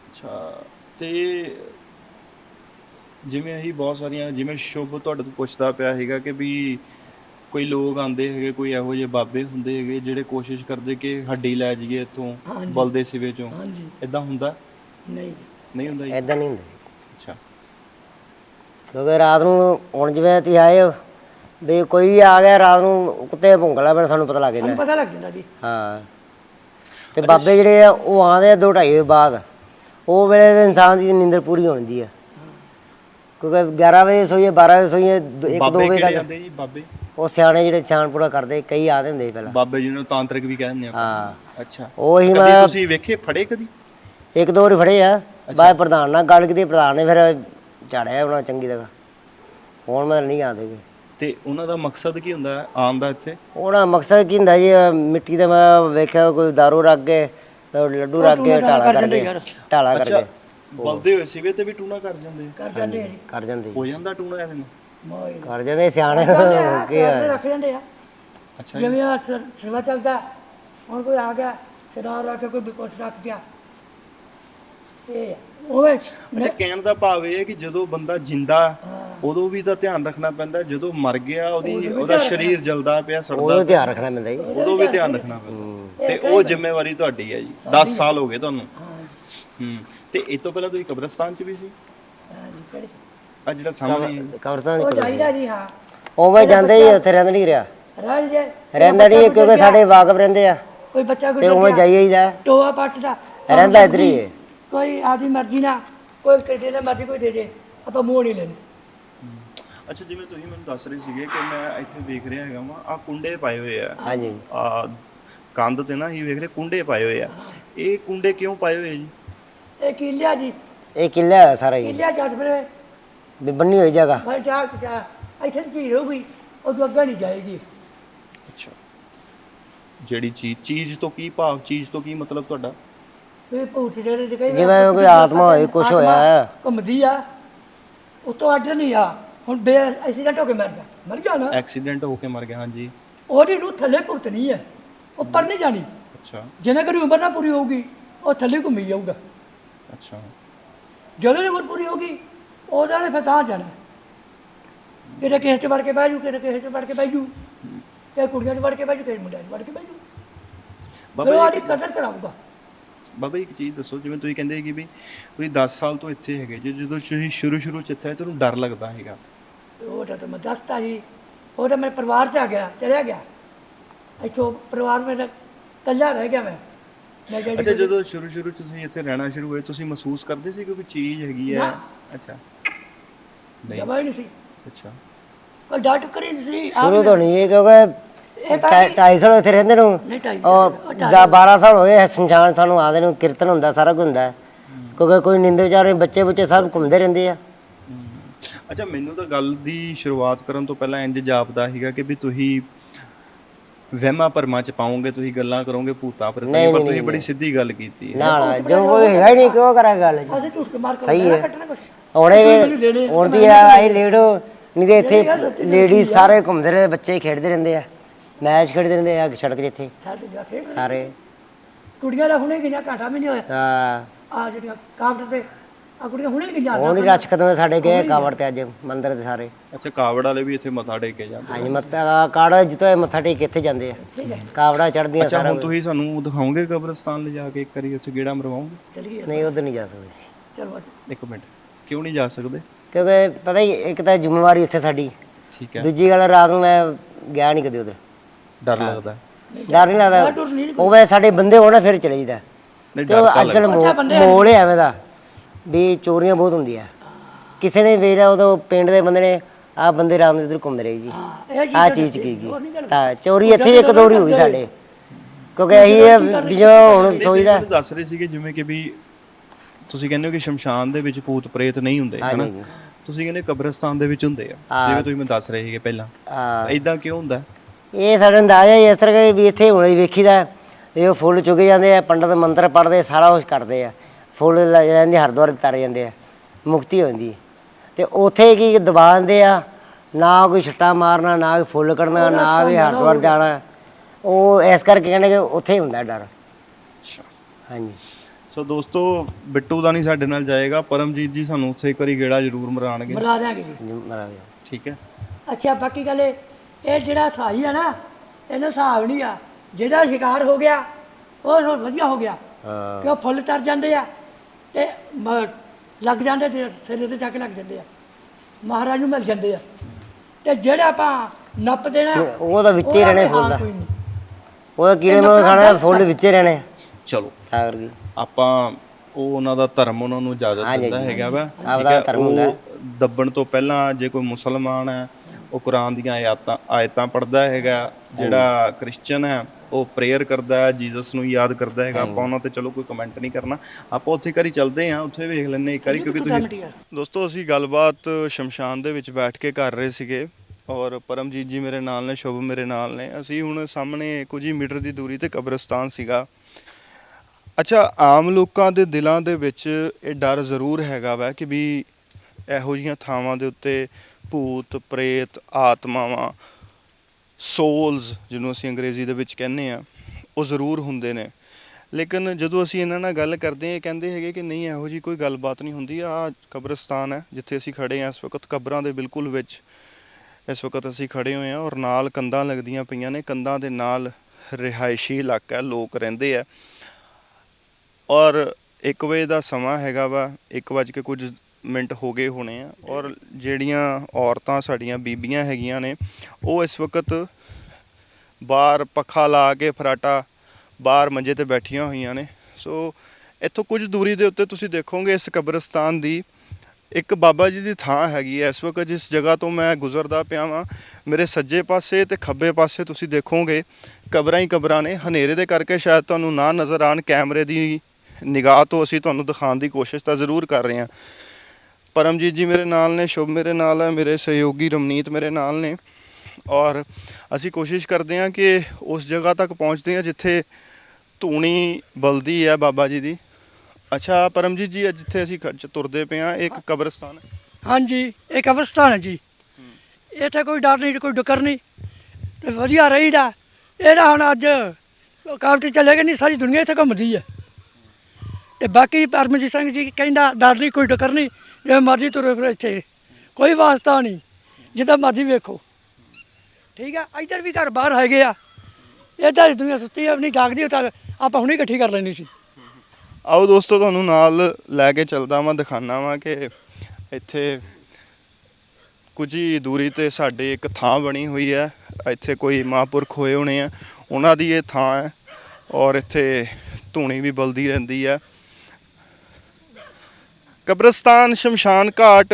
ਅੱਛਾ ਤੇ ਜਿਵੇਂ ਅਸੀਂ ਬਹੁਤ ਸਾਰੀਆਂ ਜਿਵੇਂ ਸ਼ੁਭ ਤੁਹਾਡੇ ਤੋਂ ਪੁੱਛਦਾ ਪਿਆ ਹੈਗਾ ਕਿ ਵੀ ਕੋਈ ਲੋਕ ਆਂਦੇ ਹੈਗੇ ਕੋਈ ਇਹੋ ਜਿਹੇ ਬਾਬੇ ਹੁੰਦੇ ਹੈਗੇ ਜਿਹੜੇ ਕੋਸ਼ਿਸ਼ ਕਰਦੇ ਕਿ ਹੱਡੀ ਲੈ ਜਾਈਏ ਇੱਥੋਂ ਹਾਂਜੀ। ਬਲਦੇ ਸਿਵੇ ਚੋਂ। ਹਾਂਜੀ। ਇਦਾਂ ਹੁੰਦਾ? ਨਹੀਂ। ਨਹੀਂ ਹੁੰਦਾ ਜੀ? ਐਦਾਂ ਨਹੀਂ ਹੁੰਦਾ ਜੀ। ਅੱਛਾ। ਕਿਉਂਕਿ ਰਾਤ ਨੂੰ ਹੁਣ ਜਿਵੇਂ ਤੁਸੀਂ ਆਏ ਹੋ ਵੀ ਕੋਈ ਵੀ ਆ ਗਿਆ ਰਾਤ ਨੂੰ ਕੁੱਤੇ ਭੁੰਗਲਾ ਫਿਰ ਸਾਨੂੰ ਪਤਾ ਲੱਗ ਸਾਨੂੰ ਜਾਂਦਾ ਪਤਾ ਲੱਗ ਜਾਂਦਾ ਜੀ। ਹਾਂ। ਤੇ ਬਾਬੇ ਜਿਹੜੇ ਆ ਉਹ ਆਉਂਦੇ ਆ ਦੋ ਢਾਈ ਵਜੇ ਬਾਅਦ। ਉਹ ਵੇਲੇ ਤੇ ਇਨਸਾਨ ਦੀ ਨੀਂਦਰ ਪੂਰੀ ਹੋ ਜਾਂਦੀ ਆ। ਕਿਉਂਕਿ 11 ਵਜੇ ਸੋਈਏ 12 ਵਜੇ ਸੋਈਏ 1 2 ਬਾਬੇ ਵਜੇ ਤੱਕ। ਜੀ? ਬਾਬੇ? ਉਹ ਸਿਆਣੇ ਜਿਹੜੇ ਸਿਆਣ ਪੂਰਾ ਕਰਦੇ ਕਈ ਆਦੇ ਹੁੰਦੇ ਸੀ ਪਹਿਲਾਂ। ਬਾਬੇ ਜਿਹਨੂੰ ਤਾਂਤਰਿਕ ਵੀ ਕਹਿੰਦੇ ਆ ਹਾਂ। ਅੱਛਾ। ਉਹੀ ਕਦੀ ਮੈਂ ਤੁਸੀਂ ਵੇਖੇ ਫੜੇ ਕਦੀ? ਇੱਕ ਦੋ ਵਾਰੀ ਫੜੇ ਆ। ਬਾਅਦ ਪ੍ਰਧਾਨ ਨਾਲ ਗੱਲ ਕੀਤੀ ਪ੍ਰਧਾਨ ਨੇ ਫਿਰ ਝਾੜਿਆ ਉਹਨਾਂ ਚੰਗੀ ਤਰ੍ਹਾਂ। ਹੁਣ ਮੈਂ ਨਹੀਂ ਆਉਂਦੇ। ਤੇ ਉਹਨਾਂ ਦਾ ਮਕਸਦ ਕੀ ਹੁੰਦਾ ਆਉਣ ਦਾ ਇੱਥੇ? ਉਹਨਾਂ ਮਕਸਦ ਕੀ ਹੁੰਦਾ ਜੀ ਮਿੱਟੀ ਦਾ ਮੈਂ ਵੇਖਿਆ ਕੋਈ ਦਾਰੂ ਰੱਖ ਕੇ ਤੇ ਲੱਡੂ ਰੱਖ ਕੇ ਢਾਲਾ ਕਰਕੇ ਢਾਲਾ ਕਰਕੇ। ਬਲਦੇ ਹੋਏ ਸਿਵੇ ਤੇ ਵੀ ਟੂਣਾ ਕਰ ਜਾਂਦੇ। ਆ। ਕਰ ਜਾਂਦੇ ਆ ਜੀ। ਕਰ ਜਾਂਦੇ। ਹੋ ਜਾਂਦਾ ਟੂਣਾ ਇਹਦੇ ਨਾਲ ਮੋਏ। ਕਰ ਜਾਂਦੇ ਸਿਆਣੇ ਆ, ਹੋ ਤੇ ਰੱਖ ਜਾਂਦੇ ਆ। ਅੱਛਾ ਜੀ। ਜਿਵੇਂ ਆ ਸੇਵਾ ਚੱਲਦਾ ਹੁਣ ਕੋਈ ਆ ਗਿਆ ਸ਼ਰਾਬ ਰੱਖ ਕੇ ਕੋਈ ਬਿਕੋਸ ਰੱਖ ਗਿਆ। ਇਹ ਹੋਵੇ ਅੱਛਾ ਕਹਿਣ ਦਾ ਭਾਵ ਇਹ ਹੈ ਕਿ ਜਦੋਂ ਬੰਦਾ ਜਿੰਦਾ ਉਦੋਂ ਵੀ ਤਾਂ ਧਿਆਨ ਰੱਖਣਾ ਪੈਂਦਾ ਜਦੋਂ ਮਰ ਗਿਆ ਉਹਦੀ ਉਹਦਾ ਸਰੀਰ ਜਲਦਾ ਪਿਆ ਸੜਦਾ ਉਹਦਾ ਧਿਆਨ ਰੱਖਣਾ ਪੈਂਦਾ ਜੀ। ਉਦੋਂ ਵੀ ਧਿਆਨ ਰੱਖਣਾ। ਪੈਂਦਾ। ਤੇ ਉਹ ਜ਼ਿੰਮੇਵਾਰੀ ਤੁਹਾਡੀ ਹੈ ਜੀ। 10 ਸਾਲ ਹੋ ਗਏ ਤੁਹਾਨੂੰ। ਹੂੰ। ਤੇ ਇਹ ਤੋਂ ਪਹਿਲਾਂ ਤੁਸੀਂ ਕਬਰਸਤਾਨ 'ਚ ਵੀ ਸੀ? ਆ ਜਿਹੜਾ ਸਾਹਮਣੇ। ਕਬਰਸਤਾਨ ਉਹ ਚਾਹੀਦਾ ਜੀ ਹਾਂ। ਉਵੇਂ ਜਾਂਦੇ ਹੀ ਉੱਥੇ ਰਹਿੰਦਾ ਨਹੀਂ ਰਿਹਾ। ਰਹਿ ਜੇ। ਰਹਿੰਦਾ ਨਹੀਂ ਕਿਉਂਕਿ ਸਾਡੇ ਵਾਕਫ ਰਹਿੰਦੇ ਆ। ਕੋਈ ਬੱਚਾ ਤੇ ਕੋਈ ਉਵੇਂ ਜਾਈਏ ਹੀ ਜਾ ਟੋਆ ਪੱਟਦਾ ਰਹਿੰਦਾ ਇੱਧਰ ਹੀ ਹੈ। ਕੋਈ ਆਪਦੀ ਮਰਜ਼ੀ ਨਾਲ ਕੋਈ ਕਿਤੇ ਨਾ ਮਰਜ਼ੀ ਕੋਈ ਦੇ ਦੇ। ਆਪਾਂ ਮੂੰਹ ਨਹੀਂ ਲੈਣੀ ਅੱਛਾ ਜਿਵੇਂ ਤੁਸੀਂ ਮੈਨੂੰ ਦੱਸ ਰਹੇ ਸੀਗੇ ਕਿ ਮੈਂ ਇੱਥੇ ਦੇਖ ਰਿਹਾ ਹੈਗਾ ਵਾਂ ਆ ਕੁੰਡੇ ਪਾਏ ਹੋਏ ਆ। ਹਾਂਜੀ। ਆ ਕੰਧ ਤੇ ਨਾ ਹੀ ਵੇਖ ਰਹੇ ਕੁੰਡੇ ਪਾਏ ਹੋਏ ਆ। ਇਹ ਕੁੰਡੇ ਕਿਉਂ ਪਾਏ ਹੋਏ ਜੀ? ਇਹ ਕਿਲਿਆ ਜੀ। ਇਹ ਕਿੱਲਾ ਹੈ ਸਾਰਾ ਹੀ। ਕਿਲਿਆ ਜੱਜ ਫਿਰ ਵੀ ਬੰਨੀ ਹੋਈ ਜਗ੍ਹਾ। ਭਾਈ ਜਾ ਜਾ ਇੱਥੇ ਕੀ ਰਹੂਗੀ ਉਹ ਤੋਂ ਅੱਗੇ ਨਹੀਂ ਜਾਏਗੀ। ਅੱਛਾ। ਜਿਹੜੀ ਚੀਜ਼ ਚੀਜ਼ ਤੋਂ ਕੀ ਭਾਵ ਚੀਜ਼ ਤੋਂ ਕੀ ਮਤਲਬ ਤੁਹਾਡਾ? ਇਹ ਭੂਤ ਜਿਹੜੇ ਦੇ ਕਈ ਜਿਵੇਂ ਕੋਈ ਆਤਮਾ ਹੋਏ ਕੁਛ ਹੋਇਆ। ਹੈ। ਘੁੰਮਦੀ ਆ ਉਤੋਂ ਅੱਡ ਨਹੀਂ ਆ। ਹੁਣ ਬੇ ਐਕਸੀਡੈਂਟ ਹੋ ਕੇ ਮਰ ਗਿਆ। ਮਰ ਗਿਆ ਨਾ? ਐਕਸੀਡੈਂਟ ਹੋ ਕੇ ਮਰ ਗਿਆ ਹਾਂਜੀ। ਉਹਦੀ ਨੂੰ ਥੱਲੇ ਭੁਗਤ ਨਹੀਂ ਹੈ। ਉੱਪਰ ਨਹੀਂ ਜਾਣੀ। ਅੱਛਾ। ਜਿਹਨੇ ਕਰੀ ਉਮਰ ਨਾ ਪੂਰੀ ਹੋਊਗੀ ਉਹ ਥੱਲੇ ਘੁੰਮੀ ਜਾਊਗਾ। ਅੱਛਾ। ਜਦੋਂ ਉਮਰ ਪੂਰੀ ਹੋਗੀ ਉਹਦਾ ਨੇ ਫਿਰ ਤਾਂ ਜਾਣਾ। ਕਿਤੇ ਕਿਸੇ ਚ ਵੜ ਕੇ ਬਹਿ ਜੂ ਕਿਤੇ ਕਿਸੇ ਚ ਵੜ ਕੇ ਬਹਿ ਜੂ। ਤੇ ਕੁੜੀਆਂ ਚ ਵੜ ਕੇ ਬਹਿ ਜੂ ਕਿਸੇ ਮੁੰਡਿਆਂ ਚ ਵੜ ਕੇ ਬਹਿ ਜੂ। ਬਾਬਾ ਫਿਰ ਉਹ ਜੀ ਆਦੀ ਕਦਰ ਕਰਾਊਗਾ। ਬਾਬਾ ਜੀ ਇੱਕ ਚੀਜ਼ ਦੱਸੋ ਜਿਵੇਂ ਤੁਸੀਂ ਕਹਿੰਦੇ ਕਿ ਵੀ ਤੁਸੀਂ 10 ਸਾਲ ਤੋਂ ਇੱਥੇ ਹੈਗੇ ਜੇ ਜਦੋਂ ਤੁਸੀਂ ਸ਼ੁਰੂ ਸ਼ੁਰੂ ਚ ਇੱਥੇ ਆਏ ਤੁਹਾਨੂੰ ਡਰ ਲੱਗਦਾ ਹੈਗਾ। ਉਹ ਤਾਂ ਮੈਂ ਦੱਸਤਾ ਜੀ ਉਹ ਤਾਂ ਮੇਰੇ ਪਰਿਵਾਰ ਚ ਆ ਗਿਆ ਚਲਿਆ ਗਿਆ। ਇੱਥੋਂ ਪਰਿਵਾਰ ਮੇਰਾ ਕੱਲਾ ਰਹਿ ਗਿਆ ਮੈਂ। ਅੱਛਾ ਜਦੋਂ ਸ਼ੁਰੂ ਸ਼ੁਰੂ ਤੁਸੀਂ ਇੱਥੇ ਰਹਿਣਾ ਸ਼ੁਰੂ ਹੋਏ ਤੁਸੀਂ ਮਹਿਸੂਸ ਕਰਦੇ ਸੀ ਕਿ ਕੋਈ ਚੀਜ਼ ਹੈਗੀ ਹੈ। ਅੱਛਾ। ਨਹੀਂ। ਜਮਾ ਹੀ ਨਹੀਂ ਸੀ। ਅੱਛਾ। ਕੋਈ ਡਾਟ ਕਰੀ ਨਹੀਂ ਸੀ ਆਪ ਸ਼ੁਰੂ ਤੋਂ ਨਹੀਂ ਇਹ ਕਿਉਂਕਿ ਢਾਈ- ਢਾਈ ਸਾਲ ਇੱਥੇ ਰਹਿੰਦੇ ਨੂੰ। ਨਹੀਂ ਢਾਈ ਉਹ 10 12 ਸਾਲ। ਹੋ ਗਏ ਸ਼ਮਸ਼ਾਨ ਸਾਨੂੰ ਆਦੇ ਨੂੰ ਕੀਰਤਨ ਹੁੰਦਾ ਸਾਰਾ ਕੁਝ ਹੁੰਦਾ। ਹੈ। ਕਿਉਂਕਿ ਕੋਈ ਨਿੰਦੇ ਵਿਚਾਰੇ ਬੱਚੇ ਬੱਚੇ ਸਭ ਘੁੰਮਦੇ ਰਹਿੰਦੇ ਆ। ਅੱਛਾ ਮੈਨੂੰ ਤਾਂ ਗੱਲ ਦੀ ਸ਼ੁਰੂਆਤ ਕਰਨ ਤੋਂ ਪਹਿਲਾਂ ਇੰਜ ਜਾਪਦਾ ਸੀਗਾ ਕਿ ਵੀ ਤੁਸੀਂ ਵਹਿਮਾਂ ਭਰਮਾਂ ਚ ਪਾਉਂਗੇ ਤੁਸੀਂ ਗੱਲਾਂ ਕਰੋਗੇ ਭੂਤਾਂ ਪ੍ਰਤੀ ਪਰ ਤੁਸੀਂ ਬੜੀ ਸਿੱਧੀ ਗੱਲ ਕੀਤੀ ਹੈ। ਨਾਲ ਜੋ ਕੋਈ ਹੈ ਹੀ ਨਹੀਂ ਕਿਉਂ ਕਰਾਂ ਗੱਲ? ਜੀ ਅਸੀਂ ਝੂਠ ਕੇ ਮਾਰ ਕੇ ਸਹੀ ਹੈ। ਹੁਣੇ ਵੀ ਆ, ਹੁਣ ਦੀ ਆਈ ਲੇਡੋ ਨਹੀਂ ਤੇ ਇੱਥੇ ਲੇਡੀ ਸਾਰੇ ਘੁੰਮਦੇ ਰਹੇ ਬੱਚੇ ਖੇਡਦੇ ਰਹਿੰਦੇ ਆ ਮੈਚ ਖੇਡਦੇ ਰਹਿੰਦੇ ਆ ਸੜਕ ਜਿੱਥੇ। ਸਾਰੇ। ਕੁੜੀਆਂ ਦਾ ਹੁਣੇ ਗਿਆ ਘਾਟਾ ਵੀ ਨਹੀਂ ਹੋਇਆ। ਹਾਂ। ਆ ਜਿਹੜੀਆਂ ਕਾਬਟ ਤੇ ਆ ਕੁੜੀਆਂ ਹੁਣੇ ਗਈਆਂ ਹੁਣ ਹੀ ਰਚ ਖਤਮ ਸਾਡੇ ਗਏ ਕਾਵੜ ਤੇ ਅੱਜ ਮੰਦਿਰ ਦੇ ਸਾਰੇ। ਅੱਛਾ ਕਾਵੜ ਵਾਲੇ ਵੀ ਇੱਥੇ ਮੱਥਾ ਟੇਕ ਕੇ ਜਾਂਦੇ ਹਾਂਜੀ ਮੱਥਾ ਕਾੜਾ ਜਿੱਤੋਂ ਇਹ ਮੱਥਾ ਟੇਕ ਕੇ ਇੱਥੇ ਜਾਂਦੇ ਆ। ਕਾਵੜਾ ਚੜਦੀਆਂ ਅੱਛਾ ਸਾਰਾ ਹੁਣ ਤੁਸੀਂ ਸਾਨੂੰ ਦਿਖਾਓਗੇ ਕਬਰਸਤਾਨ ਲਿਜਾ ਕੇ ਇੱਕ ਵਾਰੀ ਉੱਥੇ ਗੇੜਾ ਮਰਵਾਓਗੇ? ਚਲੀ ਨਹੀਂ ਉਧਰ ਨਹੀਂ ਜਾ ਸਕਦੇ ਚਲੋ ਬਸ। ਇੱਕ ਮਿੰਟ ਕਿਉਂ ਨਹੀਂ ਜਾ ਸਕਦੇ? ਕਿਉਂਕਿ ਪਤਾ ਹੀ ਇੱਕ ਤਾਂ ਜ਼ਿੰਮੇਵਾਰੀ ਇੱਥੇ ਸਾਡੀ। ਠੀਕ ਹੈ। ਦੂਜੀ ਗੱਲ ਰਾਤ ਨੂੰ ਮੈਂ ਗਿਆ ਨਹੀਂ ਕਦੇ ਉਧਰ। ਡਰ ਲੱਗਦਾ। ਡਰ ਨਹੀਂ ਲੱਗਦਾ। ਉਹ ਵੇ ਸਾਡੇ ਬੰਦੇ ਹੋਣ ਫਿਰ ਚਲੇ ਜੀਦਾ ਨਹੀਂ ਕਿਉਂ ਡਰ ਤਾਂ ਅੱਜ ਕੱਲ ਹੈ ਐਵੇਂ ਦਾ। ਵੀ ਚੋਰੀਆਂ ਬਹੁਤ ਹੁੰਦੀਆਂ। ਕਿਸੇ ਨੇ ਵੇਖਿਆ ਉਦੋਂ ਪਿੰਡ ਦੇ ਬੰਦੇ ਨੇ ਆ ਬੰਦੇ ਰਾਤ ਨੂੰ ਇੱਧਰ ਘੁੰਮਦੇ ਰਹੇ ਜੀ। ਹਾਂ ਇਹ ਆ ਚੀਜ਼ ਕੀ ਗਈ ਤਾਂ ਚੋਰੀ ਇੱਥੇ ਵੀ ਇੱਕ ਦੋ ਵਾਰੀ ਹੋਈ ਸਾਡੇ। ਕਿਉਂਕਿ ਅਸੀਂ ਇਹ ਵੀ ਜੋ ਹੁਣ ਸੋਚਦਾ ਦੱਸ ਰਹੇ ਸੀਗੇ ਜਿਵੇਂ ਕਿ ਵੀ ਤੁਸੀਂ ਕਹਿੰਦੇ ਹੋ ਕਿ ਸ਼ਮਸ਼ਾਨ ਦੇ ਵਿੱਚ ਭੂਤ ਪ੍ਰੇਤ ਨਹੀਂ ਹੁੰਦੇ ਹਨਾ? ਹਾਂਜੀ। ਤੁਸੀਂ ਕਹਿੰਦੇ ਕਬਰਸਤਾਨ ਦੇ ਵਿੱਚ ਹੁੰਦੇ ਆ। ਜਿਵੇਂ ਤੁਸੀਂ ਮੈਨੂੰ ਦੱਸ ਰਹੇ ਸੀਗੇ ਪਹਿਲਾਂ। ਆ ਐਦਾਂ ਕਿਉਂ ਹੁੰਦਾ? ਇਹ ਸਾਡਾ ਅੰਦਾਜ਼ਾ ਹੀ ਇਸ ਤਰ੍ਹਾਂ ਕਿ ਵੀ ਇੱਥੇ ਹੁਣੇ ਵੇਖੀਦਾ ਇਹ ਫੁੱਲ ਚੁਗੇ ਜਾਂਦੇ ਆ ਪੰਡਤ ਮੰਤਰ ਪੜ੍ਹਦੇ ਸਾਰਾ ਕੁਝ ਕਰਦੇ ਆ। ਫੁੱਲ ਲੈ ਜਾਂਦੇ ਹਰਦੁਆਰ ਤਰ ਜਾਂਦੇ ਆ ਮੁਕਤੀ ਹੋ ਜਾਂਦੀ ਹੈ। ਤੇ ਉੱਥੇ ਕੀ ਦਬਾਉਂਦੇ ਆ? ਨਾ ਕੋਈ ਛੱਟਾ ਮਾਰਨਾ ਨਾ ਕੋਈ ਫੁੱਲ ਕੱਢਣਾ ਨਾ ਕੋਈ ਹਰਦੁਆਰ ਜਾਣਾ। ਉਹ ਇਸ ਕਰਕੇ ਕਹਿੰਦੇ ਕਿ ਉੱਥੇ ਹੀ ਹੁੰਦਾ ਡਰ। ਅੱਛਾ। ਹਾਂਜੀ। ਸੋ ਦੋਸਤੋ ਬਿੱਟੂ ਦਾ ਨਹੀਂ ਸਾਡੇ ਨਾਲ ਜਾਏਗਾ ਪਰਮਜੀਤ ਜੀ ਸਾਨੂੰ ਉੱਥੇ ਇੱਕ ਵਾਰੀ ਗੇੜਾ ਜ਼ਰੂਰ ਮਰਾਣਗੇ ਬਣਾ ਦਿਆਂਗੇ ਜੀ। ਜੀ, ਮਹਾਰਾਜ ਠੀਕ ਹੈ। ਅੱਛਾ ਬਾਕੀ ਗੱਲ ਇਹ ਇਹ ਜਿਹੜਾ ਸਾਈ ਆ ਨਾ ਇਹਨੂੰ ਹਿਸਾਬ ਨਹੀਂ ਆ। ਜਿਹੜਾ ਸ਼ਿਕਾਰ ਹੋ ਗਿਆ ਉਹ ਵਧੀਆ ਹੋ ਗਿਆ। ਹਾਂ। ਕਿਉਂ ਫੁੱਲ ਤਰ ਜਾਂਦੇ ਆ? ਤੇ ਮ- ਲੱਗ ਜਾਂਦੇ ਤੇ ਸਿਰੇ ਤੇ ਜਾ ਕੇ ਲੱਗ ਜਾਂਦੇ ਆ। ਮਹਾਰਾਜ ਨੂੰ ਮਿਲ ਜਾਂਦੇ ਆ। ਤੇ ਜਿਹੜਾ ਆਪਾਂ ਨੱਪ ਦੇਣਾ ਉਹ ਤਾਂ ਵਿੱਚੇ ਹੀ ਉਹਦਾ ਰਹਿਣੇ। ਕੋਈ ਨਹੀਂ। ਉਹਦਾ ਕੀੜੇ ਮੋਰ ਖਾਣਾ ਫੁੱਲ ਵਿੱਚੇ ਰਹਿਣੇ ਚਲੋ। ਤਾਂ ਕਰਕੇ ਆਪਾਂ ਉਹ ਉਹਨਾਂ ਦਾ ਧਰਮ ਉਹਨਾਂ ਨੂੰ ਇਜਾਜ਼ਤ ਹਾਂਜੀ, ਦਿੰਦਾ ਹਾਂਜੀ। ਹੈਗਾ ਵਾ। ਆਪਦਾ ਹੈ, ਧਰਮ ਹੁੰਦਾ। ਦੱਬਣ ਤੋਂ ਪਹਿਲਾਂ ਜੇ ਕੋਈ ਮੁਸਲਮਾਨ ਹੈ ਉਹ ਕੁਰਾਨ ਦੀਆਂ ਆਇਤਾਂ ਆਇਤਾਂ ਪੜ੍ਹਦਾ ਹੈਗਾ ਜਿਹੜਾ ਕ੍ਰਿਸਚੀਅਨ ਹੈ ਉਹ ਪ੍ਰੇਅਰ ਕਰਦਾ ਹੈ ਜੀਸਸ ਨੂੰ ਯਾਦ ਕਰਦਾ ਹੈਗਾ। ਆਪਾਂ ਉਹਨਾਂ ਤੇ ਚਲੋ ਕੋਈ ਕਮੈਂਟ ਨਹੀਂ ਕਰਨਾ। ਆਪਾਂ ਉੱਥੇ ਕਰੀ ਚੱਲਦੇ ਹਾਂ ਉੱਥੇ ਵੇਖ ਲੈਂਦੇ ਇੱਕ ਵਾਰੀ ਕਿਉਂਕਿ ਤੁਸੀਂ ਆ। ਦੋਸਤੋ ਅਸੀਂ ਗੱਲਬਾਤ ਸ਼ਮਸ਼ਾਨ ਦੇ ਵਿੱਚ ਬੈਠ ਕੇ ਕਰ ਰਹੇ ਸੀਗੇ ਔਰ ਪਰਮਜੀਤ ਜੀ ਮੇਰੇ ਨਾਲ ਨੇ ਸ਼ੁਭ ਮੇਰੇ ਨਾਲ ਨੇ। ਅਸੀਂ ਹੁਣ ਸਾਹਮਣੇ ਕੁਝ ਹੀ ਮੀਟਰ ਦੀ ਦੂਰੀ ਤੇ ਕਬਰਸਤਾਨ ਸੀਗਾ। ਅੱਛਾ ਆਮ ਲੋਕਾਂ ਦੇ ਦਿਲਾਂ ਦੇ ਵਿੱਚ ਇਹ ਡਰ ਜ਼ਰੂਰ ਹੈਗਾ ਵਾ ਕਿ ਵੀ ਇਹੋ ਜੀਆਂ ਥਾਵਾਂ ਦੇ ਉੱਤੇ ਭੂਤ, ਪ੍ਰੇਤ, ਆਤਮਾਵਾਂ ਸੋਲਸ ਜਿਹਨੂੰ ਅਸੀਂ ਅੰਗਰੇਜ਼ੀ ਦੇ ਵਿੱਚ ਕਹਿੰਦੇ ਆ ਉਹ ਜ਼ਰੂਰ ਹੁੰਦੇ ਨੇ। ਲੇਕਿਨ ਜਦੋਂ ਅਸੀਂ ਇਹਨਾਂ ਨਾਲ ਗੱਲ ਕਰਦੇ ਹਾਂ ਕਹਿੰਦੇ ਹੈਗੇ ਕਿ ਨਹੀਂ, ਇਹੋ ਜੀ ਕੋਈ ਗੱਲਬਾਤ ਨਹੀਂ ਹੁੰਦੀ। ਆ ਕਬਰਸਤਾਨ ਹੈ, ਜਿੱਥੇ ਅਸੀਂ ਖੜੇ ਹਾਂ ਇਸ ਵਕਤ, ਕਬਰਾਂ ਦੇ ਬਿਲਕੁਲ ਵਿੱਚ। ਇਸ ਵਕਤ ਅਸੀਂ ਖੜੇ ਹੋਏ ਹਾਂ ਔਰ ਨਾਲ ਕੰਧਾਂ ਲੱਗਦੀਆਂ ਪਈਆਂ ਨੇ। ਕੰਧਾਂ ਦੇ ਨਾਲ ਰਿਹਾਇਸ਼ੀ ਇਲਾਕਾ ਲੋਕ ਰਹਿੰਦੇ ਆ। ਔਰ 1 ਵਜੇ ਦਾ ਸਮਾਂ ਹੈਗਾ ਵਾ 1 ਵਜ ਕੇ ਕੁਝ ਮਿੰਟ ਹੋ ਗਏ ਹੋਣੇ ਆ ਔਰ ਜਿਹੜੀਆਂ ਔਰਤਾਂ ਸਾਡੀਆਂ ਬੀਬੀਆਂ ਹੈਗੀਆਂ ਨੇ, ਉਹ ਇਸ ਵਕਤ ਬਾਹਰ ਪੱਖਾ ਲਾ ਕੇ ਫਰਾਟਾ ਬਾਹਰ ਮੰਜੇ ਤੇ ਬੈਠੀਆਂ ਹੋਈਆਂ ਨੇ। ਸੋ ਇੱਥੋਂ ਕੁਝ ਦੂਰੀ ਦੇ ਉੱਤੇ ਤੁਸੀਂ ਦੇਖੋਗੇ ਇਸ ਕਬਰਸਤਾਨ ਦੀ ਇੱਕ ਬਾਬਾ ਜੀ ਦੀ ਥਾਂ ਹੈਗੀ ਹੈ। ਇਸ ਵਕਤ ਜਿਸ ਜਗ੍ਹਾ ਤੋਂ ਮੈਂ ਗੁਜ਼ਰਦਾ ਪਿਆ ਵਾਂ, ਮੇਰੇ ਸੱਜੇ ਪਾਸੇ ਤੇ ਖੱਬੇ ਪਾਸੇ ਤੁਸੀਂ ਦੇਖੋਗੇ, ਕਬਰਾਂ ਹੀ ਕਬਰਾਂ ਨੇ। ਹਨੇਰੇ ਦੇ ਕਰਕੇ ਸ਼ਾਇਦ ਤੁਹਾਨੂੰ ਨਾ ਨਜ਼ਰ ਆਣ ਕੈਮਰੇ ਦੀ ਨਿਗਾਹ ਤੋਂ ਅਸੀਂ ਤੁਹਾਨੂੰ ਦਿਖਾਉਣ ਦੀ ਕੋਸ਼ਿਸ਼ ਤਾਂ ਜ਼ਰੂਰ ਕਰ ਰਹੇ ਹਾਂ। ਪਰਮਜੀਤ ਜੀ ਮੇਰੇ ਨਾਲ ਨੇ, ਸ਼ੁਭ ਮੇਰੇ ਨਾਲ ਹੈ, ਮੇਰੇ ਸਹਿਯੋਗੀ ਰਮਨੀਤ ਮੇਰੇ ਨਾਲ ਨੇ। ਔਰ ਅਸੀਂ ਕੋਸ਼ਿਸ਼ ਕਰਦੇ ਹਾਂ ਕਿ ਉਸ ਜਗ੍ਹਾ ਤੱਕ ਪਹੁੰਚਦੇ ਹਾਂ ਜਿੱਥੇ ਧੂਣੀ ਬਲਦੀ ਹੈ ਬਾਬਾ ਜੀ ਦੀ। ਅੱਛਾ, ਪਰਮਜੀਤ ਜੀ, ਅੱਜ ਜਿੱਥੇ ਅਸੀਂ ਖੜ- ਤੁਰਦੇ ਪਏ ਹਾਂ, ਇਹ ਇੱਕ ਕਬਰਸਤਾਨ ਹੈ। ਹਾਂਜੀ, ਇਹ ਕਬਰਸਤਾਨ ਹੈ ਜੀ। ਇੱਥੇ ਕੋਈ ਡਰ ਨਹੀਂ, ਕੋਈ ਡੁਕਰ ਨਹੀਂ। ਤੇ ਵਧੀਆ ਰਹੀਦਾ। ਇਹਦਾ ਹੁਣ ਅੱਜ ਕਾਵਟੀ ਚੱਲੇਗਾ ਨਹੀਂ, ਸਾਰੀ ਦੁਨੀਆ ਇੱਥੇ ਘੁੰਮਦੀ ਹੈ। ਤੇ ਬਾਕੀ ਪਰਮਜੀਤ ਸਿੰਘ ਜੀ ਕਹਿੰਦਾ, ਡਰ ਨਹੀਂ ਕੋਈ ਟੱਕਰ ਨਹੀਂ ਜਿਵੇਂ ਮਰਜ਼ੀ ਤੁਰੇ ਫਿਰ ਇੱਥੇ। ਕੋਈ ਵਾਸਤਾ ਨਹੀਂ ਜਿੱਦਾਂ ਮਰਜ਼ੀ ਵੇਖੋ। ਠੀਕ ਆ, ਇੱਧਰ ਵੀ ਘਰ ਬਾਹਰ ਹੈਗੇ ਆ। ਇੱਧਰ ਦੀ ਦੁਨੀਆ ਸੁੱਤੀ ਆ, ਨਹੀਂ ਜਾਗਦੀ ਉਹ ਤਾਂ ਆਪਾਂ ਹੁਣੇ ਇਕੱਠੀ ਕਰ ਲੈਣੀ ਸੀ। ਆਓ ਦੋਸਤੋ, ਤੁਹਾਨੂੰ ਨਾਲ ਲੈ ਕੇ ਚੱਲਦਾ ਵਾਂ ਦਿਖਾਣਾ ਵਾਂ ਕਿ ਇੱਥੇ ਕੁਝ ਹੀ ਦੂਰੀ ਤੇ ਸਾਡੇ ਇੱਕ ਥਾਂ ਬਣੀ ਹੋਈ ਹੈ ਇੱਥੇ ਕੋਈ ਮਹਾਂਪੁਰਖ ਹੋਏ ਹੋਣੇ ਆ। ਉਹਨਾਂ ਦੀ ਇਹ ਥਾਂ ਹੈ ਔਰ ਇੱਥੇ ਧੂਣੀ ਵੀ ਬਲਦੀ ਰਹਿੰਦੀ ਹੈ ਕਬਰਸਤਾਨ ਸ਼ਮਸ਼ਾਨ ਘਾਟ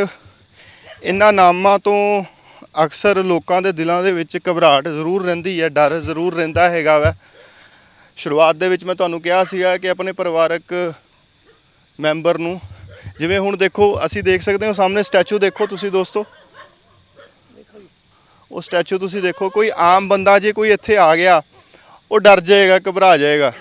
ਇਹਨਾਂ ਨਾਮਾਂ ਤੋਂ ਅਕਸਰ ਲੋਕਾਂ ਦੇ ਦਿਲਾਂ ਦੇ ਵਿੱਚ ਘਬਰਾਹਟ ਜ਼ਰੂਰ ਰਹਿੰਦੀ ਹੈ, ਡਰ ਜ਼ਰੂਰ ਰਹਿੰਦਾ ਹੈਗਾ ਵਾ। ਸ਼ੁਰੂਆਤ ਦੇ ਵਿੱਚ ਮੈਂ ਤੁਹਾਨੂੰ ਕਿਹਾ ਸੀਗਾ ਕਿ ਆਪਣੇ ਪਰਿਵਾਰਕ ਮੈਂਬਰ ਨੂੰ, ਜਿਵੇਂ ਹੁਣ ਦੇਖੋ, ਅਸੀਂ ਦੇਖ ਸਕਦੇ ਹਾਂ, ਸਾਹਮਣੇ ਸਟੈਚੂ ਦੇਖੋ ਤੁਸੀਂ ਦੋਸਤੋ। ਉਹ ਸਟੈਚੂ ਤੁਸੀਂ ਦੇਖੋ, ਕੋਈ ਆਮ ਬੰਦਾ ਜੇ ਕੋਈ ਇੱਥੇ ਆ ਗਿਆ, ਉਹ ਡਰ ਜਾਏਗਾ, ਘਬਰਾ ਜਾਏਗਾ।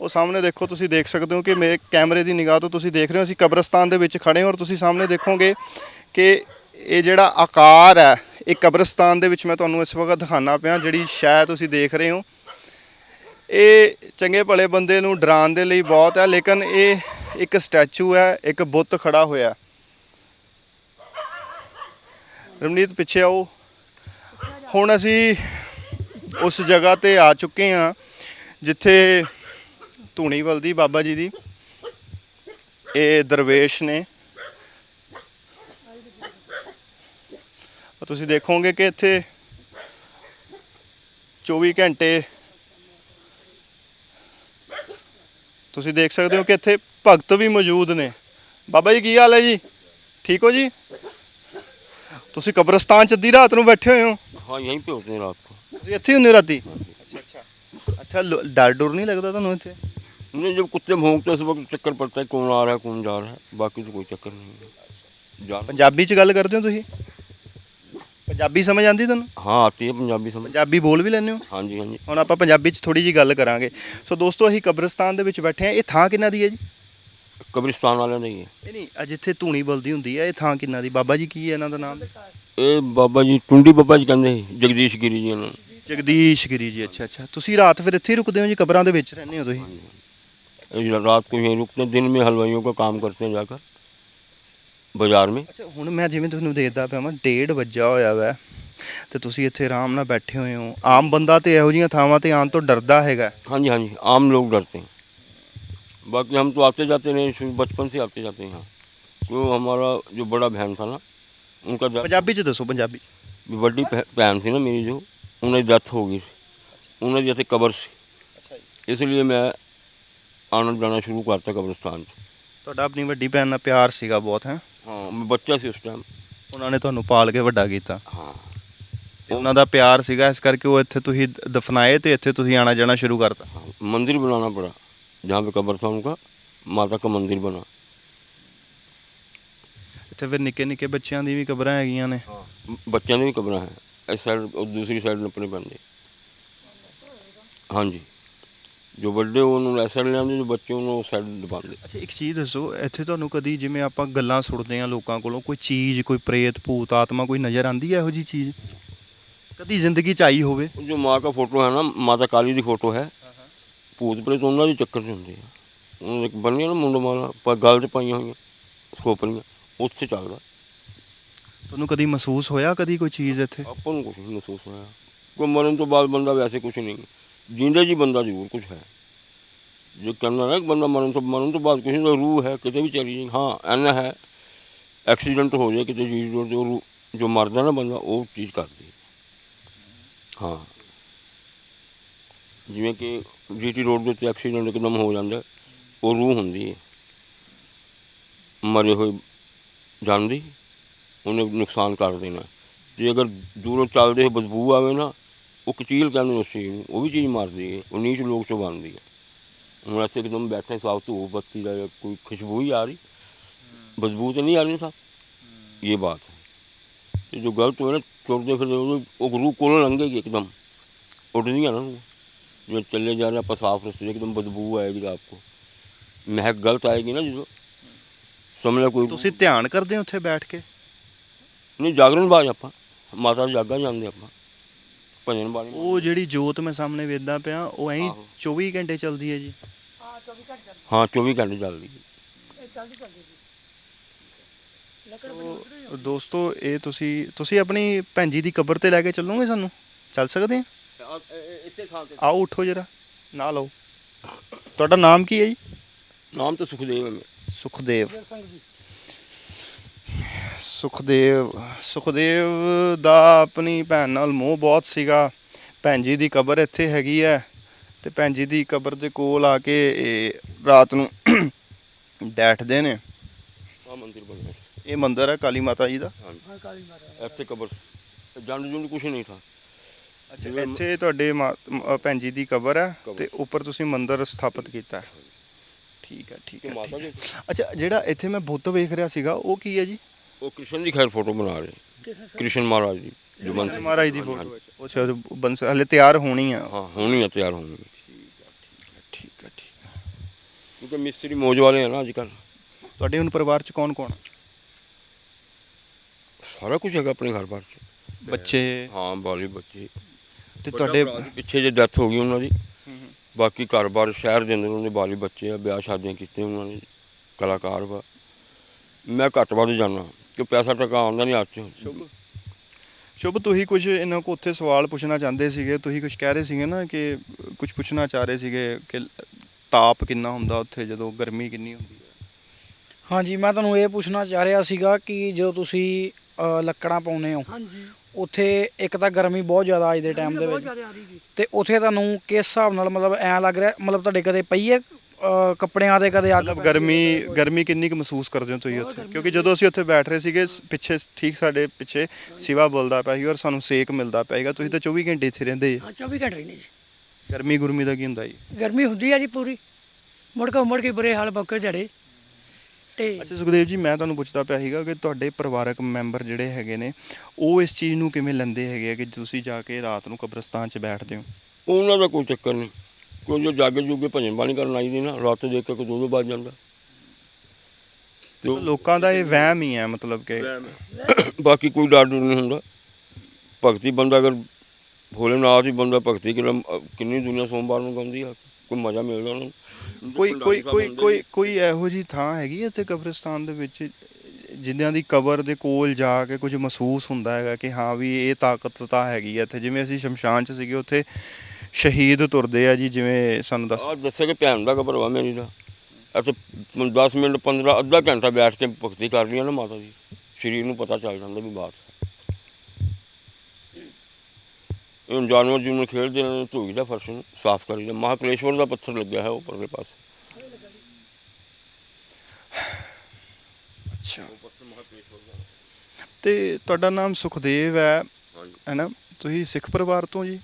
ਉਹ ਸਾਹਮਣੇ ਦੇਖੋ, ਤੁਸੀਂ ਦੇਖ ਸਕਦੇ ਹੋ ਕਿ ਮੇਰੇ ਕੈਮਰੇ ਦੀ ਨਿਗਾਹ ਤੋਂ ਤੁਸੀਂ ਦੇਖ ਰਹੇ ਹੋ, ਅਸੀਂ ਕਬਰਸਤਾਨ ਦੇ ਵਿੱਚ ਖੜੇ ਹਾਂ ਔਰ ਤੁਸੀਂ ਸਾਹਮਣੇ ਦੇਖੋਗੇ ਕਿ ਇਹ ਜਿਹੜਾ ਆਕਾਰ ਹੈ, ਇਹ ਕਬਰਸਤਾਨ ਦੇ ਵਿੱਚ ਮੈਂ ਤੁਹਾਨੂੰ ਇਸ ਵਕਤ ਦਿਖਾਣਾ ਪਿਆ, ਜਿਹੜੀ ਸ਼ਾਇਦ ਤੁਸੀਂ ਦੇਖ ਰਹੇ ਹੋ। ਇਹ ਚੰਗੇ ਭਲੇ ਬੰਦੇ ਨੂੰ ਡਰਾਉਣ ਦੇ ਲਈ ਬਹੁਤ ਹੈ, ਲੇਕਿਨ ਇਹ ਇੱਕ ਸਟੈਚੂ ਹੈ, ਇੱਕ ਬੁੱਤ ਖੜਾ ਹੋਇਆ। ਰਮਨੀਤ, ਪਿੱਛੇ ਆਓ। ਹੁਣ ਅਸੀਂ ਉਸ ਜਗ੍ਹਾ ਤੇ ਆ ਚੁੱਕੇ ਹਾਂ, ਜਿੱਥੇ ਧੂਣੀ ਦੀ ਬਾਬਾ ਜੀ ਦੀ। ਇਹ ਦਰਵੇਸ਼ ਨੇ। ਤੁਸੀਂ ਦੇਖੋਗੇ ਕਿ ਇੱਥੇ 24 ਘੰਟੇ ਤੁਸੀਂ ਦੇਖ ਸਕਦੇ ਹੋ ਕਿ ਇੱਥੇ ਭਗਤ ਵੀ ਮੌਜੂਦ ਨੇ। ਬਾਬਾ ਜੀ ਕੀ ਹਾਲ ਹੈ ਜੀ? ਠੀਕ ਹੋ ਜੀ? ਤੁਸੀਂ ਕਬਰਸਤਾਨ ਚ ਅੱਧੀ ਰਾਤ ਨੂੰ ਬੈਠੇ ਹੋਏ ਹੋ? ਹਾਂ ਯਹੀਂ ਪੇ ਰਾਤ ਨੂੰ। ਤੁਸੀਂ ਇੱਥੇ ਹੀ ਹੁੰਦੇ ਰਾਤੀ? ਅੱਛਾ ਅੱਛਾ। ਅੱਛਾ ਡਰ ਡਰ ਨਹੀਂ ਲੱਗਦਾ ਤੁਹਾਨੂੰ ਇੱਥੇ? नहीं जब कुत्ते भोंगते हैं उस वक्त चक्कर पड़ता है कौन आ रहा है कौन जा रहा है बाकी तो कोई चक्कर नहीं है जा ਪੰਜਾਬੀ ਚ ਗੱਲ ਕਰਦੇ ਹੋ ਤੁਸੀਂ ਪੰਜਾਬੀ ਸਮਝ ਆਉਂਦੀ ਤੁਹਾਨੂੰ हाँ आती है पंजाबी समझ ਪੰਜਾਬੀ ਬੋਲ ਵੀ ਲੈਂਦੇ ਹੋ हाँ जी हाँ जी ਹੁਣ ਆਪਾਂ ਪੰਜਾਬੀ ਚ ਥੋੜੀ ਜੀ ਗੱਲ ਕਰਾਂਗੇ ਸੋ ਦੋਸਤੋ ਅਸੀਂ ਕਬਰਸਤਾਨ ਦੇ ਵਿੱਚ ਬੈਠੇ ਆ ਇਹ ਥਾਂ ਕਿੰਨਾ ਦੀ ਹੈ ਜੀ कब्रिस्तान वाला नहीं है ਨਹੀਂ ਨਹੀਂ ਅੱਜ ਇੱਥੇ ਧੂਣੀ ਬਲਦੀ ਹੁੰਦੀ ਹੈ ਇਹ ਥਾਂ ਕਿੰਨਾ ਦੀ ਬਾਬਾ ਜੀ ਕੀ ਹੈ ਇਹਨਾਂ ਦਾ ਨਾਮ ਇਹ ਬਾਬਾ ਜੀ ਟੁੰਡੀ ਬਾਬਾ ਜੀ ਕਹਿੰਦੇ ਸੀ ਜਗਦੀਸ਼ ਗਿਰੀ ਜੀ ਇਹਨਾਂ ਨੂੰ ਜਗਦੀਸ਼ ਗਿਰੀ ਜੀ ਅੱਛਾ ਅੱਛਾ ਤੁਸੀਂ ਰਾਤ ਫਿਰ ਇੱਥੇ ਹੀ ਰੁਕਦੇ ਹੋ ਜੀ ਕਬਰਾਂ ਦੇ ਵਿੱਚ ਰਹਿੰਦੇ ਹੋ ਤੁਸੀਂ ये रात को यहीं रुकते हैं दिन में हलवाइयों का काम करते हैं जाकर बाजार में ਅੱਛਾ ਹੁਣ ਮੈਂ ਜਿਵੇਂ ਤੁਹਾਨੂੰ ਦੇਖਦਾ ਪਿਆ ਮੈਂ ਡੇਢ ਵੱਜਾ ਹੋਇਆ ਵੈ ਤੇ ਤੁਸੀਂ ਇੱਥੇ ਆਰਾਮ ਨਾਲ ਬੈਠੇ ਹੋਏ ਹੋ ਆਮ ਬੰਦਾ ਤੇ ਇਹੋ ਜਿਹੀਆਂ ਥਾਵਾਂ ਤੇ ਆਉਣ ਤੋਂ ਡਰਦਾ ਹੈਗਾ हाँ जी हाँ जी आम लोग डरते हैं बाकी हम तो आते जाते नहीं शुरू बचपन से आते जाते हैं यहाँ क्यों हमारा जो बड़ा बहन था ना उनका death- ਪੰਜਾਬੀ ਚ ਦੱਸੋ ਪੰਜਾਬੀ 'ਚ। ਵੀ ਵੱਡੀ ਭੈ- ਭੈਣ ਸੀ ਨਾ ਮੇਰੀ ਜੋ ਉਹਨਾਂ ਦੀ ਡੈਥ ਹੋ ਗਈ ਉਹਨਾਂ ਦੀ ਇੱਥੇ ਕਬਰ ਸੀ ਇਸ ਲਈ ਮੈਂ ਆਉਣਾ ਜਾਣਾ ਸ਼ੁਰੂ ਕਰਤਾ ਕਬਰਸਤਾਨ 'ਚ ਤੁਹਾਡਾ ਆਪਣੀ ਵੱਡੀ ਭੈਣ ਨਾਲ ਪਿਆਰ ਸੀਗਾ ਬਹੁਤ ਹੈ ਹਾਂ ਮੈਂ ਬੱਚਾ ਸੀ ਉਸ ਟਾਈਮ ਉਹਨਾਂ ਨੇ ਤੁਹਾਨੂੰ ਪਾਲ ਕੇ ਵੱਡਾ ਕੀਤਾ ਹਾਂ ਤੇ ਉਹਨਾਂ ਦਾ ਪਿਆਰ ਸੀਗਾ ਇਸ ਕਰਕੇ ਉਹ ਇੱਥੇ ਤੁਸੀਂ ਦ- ਦਫਨਾਏ ਤੇ ਇੱਥੇ ਤੁਸੀਂ ਆਣਾ ਜਾਣਾ ਸ਼ੁਰੂ ਕਰਤਾ हाँ, मंदिर बनाना पड़ा जहाँ पे कब्र था उनका माता का मंदिर बना ਇੱਥੇ ਫਿਰ ਨਿੱਕੇ ਨਿੱਕੇ ਬੱਚਿਆਂ ਦੀ ਵੀ ਕਬਰਾਂ ਹੈਗੀਆਂ ਨੇ ਬੱਚਿਆਂ ਦੀ ਵੀ ਕਬਰਾਂ ਹੈ ਇਸ ਸਾਈਡ और दूसरी साइड ਨੱਪਣੇ ਪੈਂਦੇ ਹਾਂਜੀ ਜੋ ਵੱਡੇ ਉਹਨੂੰ ਸਾਈਡ ਲਿਆਉਂਦੇ ਜੋ ਬੱਚੇ ਉਹਨੂੰ ਸਾਈਡ ਦਬਾਉਂਦੇ। ਅੱਛਾ ਇੱਕ ਚੀਜ਼ ਦੱਸੋ ਇੱਥੇ ਤੁਹਾਨੂੰ ਕਦੀ ਜਿਵੇਂ ਆਪਾਂ ਗੱਲਾਂ ਸੁਣਦੇ ਆ ਲੋਕਾਂ ਕੋਲੋਂ ਕੋਈ ਚੀਜ਼ ਕੋਈ ਪ੍ਰੇਤ ਭੂਤ ਆਤਮਾ ਕੋਈ ਨਜ਼ਰ ਆਂਦੀ ਹੈ ਇਹੋ ਜੀ ਚੀਜ਼? ਕਦੀ ਜ਼ਿੰਦਗੀ ਚ ਆਈ ਹੋਵੇ? ਜੋ ਮਾਂ ਦਾ ਫੋਟੋ ਹੈ ਨਾ ਮਾਤਾ ਕਾਲੀ ਦੀ ਫੋਟੋ ਹੈ। ਭੂਤ ਪ੍ਰੇਤ ਉਹਨਾਂ ਦੇ ਚੱਕਰ 'ਚ ਹੁੰਦੇ ਆ। ਉਹਨਾਂ ਦੇ ਬੰਨੀਆਂ ਨਾ ਮੁੰਡ ਮਾਲਾ ਪਰ ਗਲ 'ਚ ਪਾਈਆਂ ਹੋਈਆਂ ਖੋਪਰੀਆਂ ਉੱਥੇ ਚੱਲਦਾ। ਤੁਹਾਨੂੰ ਕਦੀ ਮਹਿਸੂਸ ਹੋਇਆ ਕਦੀ ਕੋਈ ਚੀਜ਼ ਇੱਥੇ? ਆਪਾਂ ਨੂੰ ਕੁਝ ਨਹੀਂ ਮਹਿਸੂਸ ਹੋਇਆ। ਕੋਈ ਮਰਨ ਤੋਂ ਬਾਅਦ ਬੰਦਾ ਵੈਸੇ ਕੁਝ ਨਹੀਂ। ਜਿੰਦੇ ਜੀ ਬੰਦਾ ਜ਼ਰੂਰ ਕੁਝ ਹੈ। ਜੋ ਕਹਿੰਦਾ ਨਾ ਕਿ ਬੰਦਾ ਮਰਨ ਤੋਂ ਮਰਨ ਤੋਂ ਬਾਅਦ ਕੁਝ ਨਹੀਂ ਰੂਹ ਹੈ, ਕਿਤੇ ਵੀ ਚਲੀ ਜਾਏ, ਹਾਂ, ਐਨਾ ਹੈ, ਐਕਸੀਡੈਂਟ ਹੋ ਜਾਏ, ਕਿਤੇ ਜੀ ਜੋ ਜੋ ਰੂਹ- ਜੋ ਮਰਦਾ ਨਾ ਬੰਦਾ, ਉਹ ਚੀਜ਼ ਕਰਦੀ ਹਾਂ। ਜਿਵੇਂ ਕਿ ਜੀਟੀ ਰੋਡ ਦੇ ਉੱਤੇ ਐਕਸੀਡੈਂਟ ਇੱਕਦਮ ਹੋ ਜਾਂਦਾ, ਉਹ ਰੂਹ ਹੁੰਦੀ ਹੈ। ਮਰੇ ਹੋਏ ਜਾਂਦੀ ਉਹਨੇ ਨੁਕਸਾਨ ਕਰ ਦੇਣਾ। ਤੇ ਅਗਰ ਦੂਰੋਂ ਚੱਲਦੇ ਹੋਏ ਬਦਬੂ ਆਵੇ ਨਾ ਉਹ ਕਚੀਲ ਕਹਿੰਦੇ ਉਸੇ ਨੂੰ ਉਹ ਵੀ ਚੀਜ਼ ਮਾਰਦੀ ਹੈ ਉਹ ਨੀਚ ਲੋਕ ਤੋਂ ਬਣਦੀ ਹੈ ਹੁਣ ਇੱਥੇ ਇੱਕਦਮ ਬੈਠੇ ਸਾਫ਼ ਧੂਪ ਬੱਤੀ ਦਾ ਕੋਈ ਖੁਸ਼ਬੂ ਹੀ ਆ ਰਹੀ। ਬਦਬੂ ਤਾਂ ਨਹੀਂ ਆ ਰਹੀ ਸਾਫ਼ ਇਹ ਬਾਤ ਹੈ। ਤੇ ਜੋ ਗਲਤ ਹੋਏ ਨਾ ਤੁਰਦੇ ਫਿਰਦੇ ਉਹ ਗੁਰੂ ਕੋਲੋਂ ਲੰਘੇਗੀ ਇੱਕਦਮ। ਉੱਡਦੀਆਂ ਨਾ जो चले जा रहे हैं साफ रस्ते एकदम बदबू ਆਪ आपको ਮਹਿਕ ਗਲਤ ਆਏਗੀ ਨਾ जो ਸਮਝ ਲਓ ਕੋਈ ਤੁਸੀਂ ਧਿਆਨ ਕਰਦੇ ਹੋ ਉੱਥੇ ਬੈਠ ਕੇ? ਨਹੀਂ ਜਾਗਰਣ ਬਾਜ ਆਪਾਂ। ਮਾਤਾ ਜਾਗਾ ਜਾਂਦੇ ਆਪਾਂ। ਭਜਨ ਬਾਣੀ ਉਹ ਜਿਹੜੀ ਜੋਤ ਮੈਂ ਸਾਹਮਣੇ ਵੇਖਦਾ ਪਿਆ ਉਹ ਐਂ ਆਹੋ। 24 ਘੰਟੇ ਚੱਲਦੀ ਹੈ ਜੀ। ਹਾਂ 24 ਘੰਟੇ ਚੱਲਦੀ ਹਾਂ। 24 ਘੰਟੇ ਚੱਲਦੀ ਹੈ। ਇਹ ਚੱਲਦੀ ਚੱਲਦੀ ਜੀ। ਲੱਕੜ ਸੋ ਦੋਸਤੋ ਇਹ ਤੁਸੀਂ ਤੁਸੀਂ ਆਪਣੀ ਭੈਣ ਜੀ ਦੀ ਕਬਰ ਤੇ ਲੈ ਕੇ ਚੱਲੋਗੇ ਸਾਨੂੰ? ਚੱਲ ਸਕਦੇ ਆ ਇਸੇ ਥਾਂ ਤੇ। ਆਓ ਉਠੋ ਜਰਾ। ਨਾਲ ਆਓ। ਤੁਹਾਡਾ ਨਾਮ ਕੀ ਹੈ ਜੀ? ਨਾਮ ਤਾਂ ਸੁਖਦੇਵ ਹੈ ਮੇਰਾ। ਸੁਖਦੇਵ। ਸਿੰਘ ਜੀ। ਸੁਖਦੇਵ ਸੁਖਦੇਵ ਦਾ ਆਪਣੀ ਭੈਣ ਨਾਲ ਮੋਹ ਬਹੁਤ ਸੀਗਾ। ਭੈਣ ਜੀ ਦੀ ਕਬਰ ਇੱਥੇ ਹੈਗੀ ਹੈ ਤੇ ਭੈਣ ਜੀ ਦੀ ਕਬਰ ਦੇ ਕੋਲ ਆ ਕੇ ਇਹ ਰਾਤ ਨੂੰ ਬੈਠਦੇ ਨੇ। ਆਹ ਮੰਦਿਰ ਬਣਿਆ ਇਹ ਮੰਦਿਰ ਹੈ ਕਾਲੀ ਮਾਤਾ ਜੀ ਦਾ। ਹਾਂ ਕਾਲੀ ਮਾਤਾ ਇੱਥੇ ਕਬਰ ਜੰਡ ਜੁੰਡ ਕੁਛ ਨਹੀਂ ਥਾ। ਅੱਛਾ ਇੱਥੇ ਤੁਹਾਡੇ ਭੈਣ ਜੀ ਦੀ ਕਬਰ ਹੈ। ਤੇ ਉੱਪਰ ਤੁਸੀਂ ਮੰਦਿਰ ਸਥਾਪਿਤ ਕੀਤਾ ਹੈ। ਠੀਕ ਹੈ ਠੀਕ ਹੈ। ਅੱਛਾ ਜਿਹੜਾ ਇੱਥੇ ਮੈਂ ਬੁੱਤ ਵੇਖ ਰਿਹਾ ਸੀਗਾ ਉਹ ਕੀ ਹੈ ਜੀ? ਉਹ ਕ੍ਰਿਸ਼ਨ ਦੀ ਖੈਰ ਫੋਟੋ ਬਣਾ ਰਹੇ। ਕ੍ਰਿਸ਼ਨ ਮਹਾਰਾਜ ਦੀ ਜੋ ਬੰਸ ਮਹਾਰਾਜ ਦੀ ਫੋਟੋ। ਹੈ ਉਹ ਬੰਸ ਹਲੇ ਤਿਆਰ ਹੋਣੀ ਆ। ਹਾਂ ਹੋਣੀ ਹੈ ਤਿਆਰ ਹੋਣੀ ਹੈ। ਠੀਕ ਹੈ ਠੀਕ ਹੈ ਕਿਉਂਕਿ ਮਿਸਤਰੀ ਮੌਜ ਵਾਲੇ ਆ ਨਾ ਅੱਜ ਕੱਲ ਤੁਹਾਡੇ ਹੁਣ ਪਰਿਵਾਰ ਚ ਕੌਣ ਕੌਣ ਸਾਰਾ ਕੁਝ ਹੈਗਾ ਆਪਣੇ ਘਰ ਬਾਰ ਚ। ਬੱਚੇ? ਹਾਂ ਬਾਲੀ ਬੱਚੇ। ਤੇ ਤੁਹਾਡੇ ਪਿੱਛੇ ਜੇ ਡੈਥ ਹੋ ਗਈ ਉਹਨਾਂ ਦੀ। ਬਾਕੀ ਘਰ-ਬਾਰ ਸ਼ਹਿਰ ਦੇ ਅੰਦਰ ਉਹਨੇ ਬਾਲੀ ਬੱਚੇ ਆ ਵਿਆਹ ਸ਼ਾਦੀਆਂ ਕੀਤੀਆਂ ਉਹਨਾਂ ਨੇ। ਕਲਾਕਾਰ ਵਾ। ਮੈਂ ਘੱਟ ਵੱਧ ਜਾਣਾ ਕਿ ਪੈਸਾ ਟਕਾ ਆਉਂਦਾ ਨਹੀਂ ਹੱਥ 'ਚ। ਸ਼ੁਭ। ਤੁਸੀਂ ਕੁਝ ਇਹਨਾਂ ਕੋ ਉੱਥੇ ਸਵਾਲ ਪੁੱਛਣਾ ਚਾਹੁੰਦੇ ਸੀਗੇ? ਤੁਸੀਂ ਕੁਝ ਕਹਿ ਰਹੇ ਸੀਗੇ ਨਾ ਕਿ ਕੁਝ ਪੁੱਛਣਾ ਚਾਹ ਰਹੇ ਸੀਗੇ ਕਿ ਤਾਪ ਕਿੰਨਾ ਹੁੰਦਾ ਉੱਥੇ ਜਦੋਂ ਗਰਮੀ ਕਿੰਨੀ ਹੁੰਦੀ ਹੈ? ਹਾਂਜੀ ਮੈਂ ਤੁਹਾਨੂੰ ਇਹ ਪੁੱਛਣਾ ਚਾਹ ਰਿਹਾ ਸੀਗਾ ਕਿ ਜਦੋਂ ਤੁਸੀਂ ਅ, ਲੱਕੜਾਂ ਪਾਉਨੇ ਹੋ ਹਾਂਜੀ। ਉੱਥੇ ਇੱਕ ਤਾਂ ਗਰਮੀ ਬਹੁਤ ਜ਼ਿਆਦਾ ਅੱਜ ਦੇ ਟਾਈਮ ਦੇ ਬਹੁਤ ਵਿੱਚ। ਜ਼ਿਆਦਾ ਆ ਰਹੀ ਜੀ। ਤੇ ਉੱਥੇ ਤੁਹਾਨੂੰ ਕਿਸ ਹਿਸਾਬ ਨਾਲ ਮਤਲਬ ਐ ਲੱਗ ਰਿਹਾ ਮਤਲਬ ਤੁਹਾਡੇ ਕਦੇ ਪਈ ਹੈ ਕੱਪੜਿਆਂ ਤੇ ਕਦੇ ਅੱਗ ਮਤਲਬ ਗਰਮੀ? ਗਰਮੀ ਕਿੰਨੀ ਕੁ ਮਹਿਸੂਸ ਕਰਦੇ ਹੋ ਤੁਸੀਂ ਉੱਥੇ? ਕਿਉਂਕਿ ਜਦੋਂ ਅਸੀਂ ਉੱਥੇ ਬੈਠ ਰਹੇ ਸੀਗੇ ਸ- ਪਿੱਛੇ ਠੀਕ ਸਾਡੇ ਪਿੱਛੇ ਸਿਵਾ ਬੋਲਦਾ ਪਿਆ ਸੀ ਔਰ ਸਾਨੂੰ ਸੇਕ ਮਿਲਦਾ ਪਿਆਗਾ ਤੁਸੀਂ ਤਾਂ 24 ਘੰਟੇ ਇੱਥੇ ਰਹਿੰਦੇ ਜੀ। ਹਾਂ 24 ਘੰਟੇ ਰਹਿੰਦੇ ਜੀ। ਗਰਮੀ ਗੁਰਮੀ ਦਾ ਕੀ ਹੁੰਦਾ ਜੀ? ਗਰਮੀ ਹੁੰਦੀ ਆ ਜੀ ਪੂਰੀ। ਮੁੜ ਕੇ ਮੁੜ ਕੇ ਬੁਰੇ ਹਾਲ ਬੱਕੇ ਜੜੇ ਤੇ ਅੱਛਾ ਸੁਖਦੇਵ ਜੀ ਮੈਂ ਤੁਹਾਨੂੰ ਪੁੱਛਦਾ ਪਿਆ ਸੀਗਾ ਕਿ ਤੁਹਾਡੇ ਪਰਿਵਾਰਕ ਮੈਂਬਰ ਜਿਹੜੇ ਹੈਗੇ ਨੇ ਉਹ ਇਸ ਚੀਜ਼ ਨੂੰ ਕਿਵੇਂ ਲੈਂਦੇ ਹੈਗੇ ਆ ਕਿ ਤੁਸੀਂ ਜਾ ਕੇ ਰਾਤ ਨੂੰ ਕਬਰਸਤਾਨ 'ਚ ਬੈਠਦੇ ਹੋ? ਉਹਨਾਂ ਦਾ ਕੋਈ ਚੱਕਰ ਨਹੀਂ। ਕੋਈ ਜੋ ਜਾਗੇ ਜੁਗੇ ਭਜਨ ਬਾਣੀ ਕਰਨ ਆਈ ਦੀ ਨਾ ਰਾਤ ਦੇਖ ਕੇ ਕੋਈ ਦੋ ਦੋ ਵੱਜ ਜਾਂਦਾ। ਤੇ ਉਹ- ਲੋਕਾਂ ਦਾ ਇਹ ਵਹਿਮ ਹੀ ਹੈ ਮਤਲਬ ਕਿ ਬਾਕੀ ਕੋਈ ਡਰ ਡਰ ਨਹੀਂ ਹੁੰਦਾ। ਭਗਤੀ ਬੰਦਾ ਅਗਰ ਭੋਲੇਨਾਥ ਹੀ ਬੰਦਾ ਭਗਤੀ ਕਿੰਨਾ ਕਿੰਨੀ ਦੁਨੀਆ ਸੋਮਵਾਰ ਨੂੰ ਗਾਉਂਦੀ ਆ ਕੋਈ ਮਜ਼ਾ ਮਿਲਦਾ ਉਹਨੂੰ। ਕੋਈ ਕੋਈ ਕੋਈ ਕੋਈ ਕੋਈ ਇਹੋ ਜੀ ਥਾਂ ਹੈਗੀ ਹੈ ਇੱਥੇ ਕਬਰਸਤਾਨ ਦੇ ਵਿੱਚ ਜਿਨ੍ਹਾਂ ਦੀ ਕਬਰ ਦੇ ਕੋਲ ਜਾ ਕੇ ਕੁਝ ਮਹਿਸੂਸ ਹੁੰਦਾ ਹੈਗਾ ਕਿ ਹਾਂ ਵੀ ਇਹ ਤਾਕਤ ਤਾਂ ਹੈਗੀ ਹੈ ਇੱਥੇ। ਜਿਵੇਂ ਅਸੀਂ ਸ਼ਮਸ਼ਾਨ 'ਚ ਸੀਗੇ ਉੱਥੇ ਸ਼ਹੀਦ ਤੁਰਦੇ ਆ ਜੀ ਜਿਵੇਂ ਸਾਨੂੰ ਦੱਸ ਆ ਦੱਸਿਆ ਕਿ ਭੈਣ ਦਾ ਕਬਰ ਵਾ ਮੇਰੀ ਦਾ। ਅਤੇ 10 ਮਿੰਟ 15 ਅੱਧਾ ਘੰਟਾ ਬੈਠ ਕੇ ਭਗਤੀ ਕਰ ਲਈਆਂ ਨਾ ਮਾਤਾ ਜੀ। ਸਰੀਰ ਨੂੰ ਪਤਾ ਚੱਲ ਜਾਂਦਾ ਵੀ ਬਾਤ ਇਹ ਜਾਨਵਰ ਜਿਵੇਂ ਖੇਡਦੇ ਨੇ ਧੋਈ ਦਾ ਫਰਸ਼ ਨੂੰ ਸਾਫ਼ ਕਰੀਦਾ ਮਹਾਪਲੇਸ਼ਵਰ ਦਾ ਪੱਥਰ ਲੱਗਿਆ ਹੈ ਉੱਪਰਲੇ ਪਾਸੇ। ਅੱਛਾ। ਤੇ ਤੁਹਾਡਾ ਨਾਮ ਸੁਖਦੇਵ ਹੈ ਹਾਂਜੀ। ਹੈ ਨਾ? ਤੁਸੀਂ ਸਿੱਖ ਪਰਿਵਾਰ ਤੋਂ ਜੀ?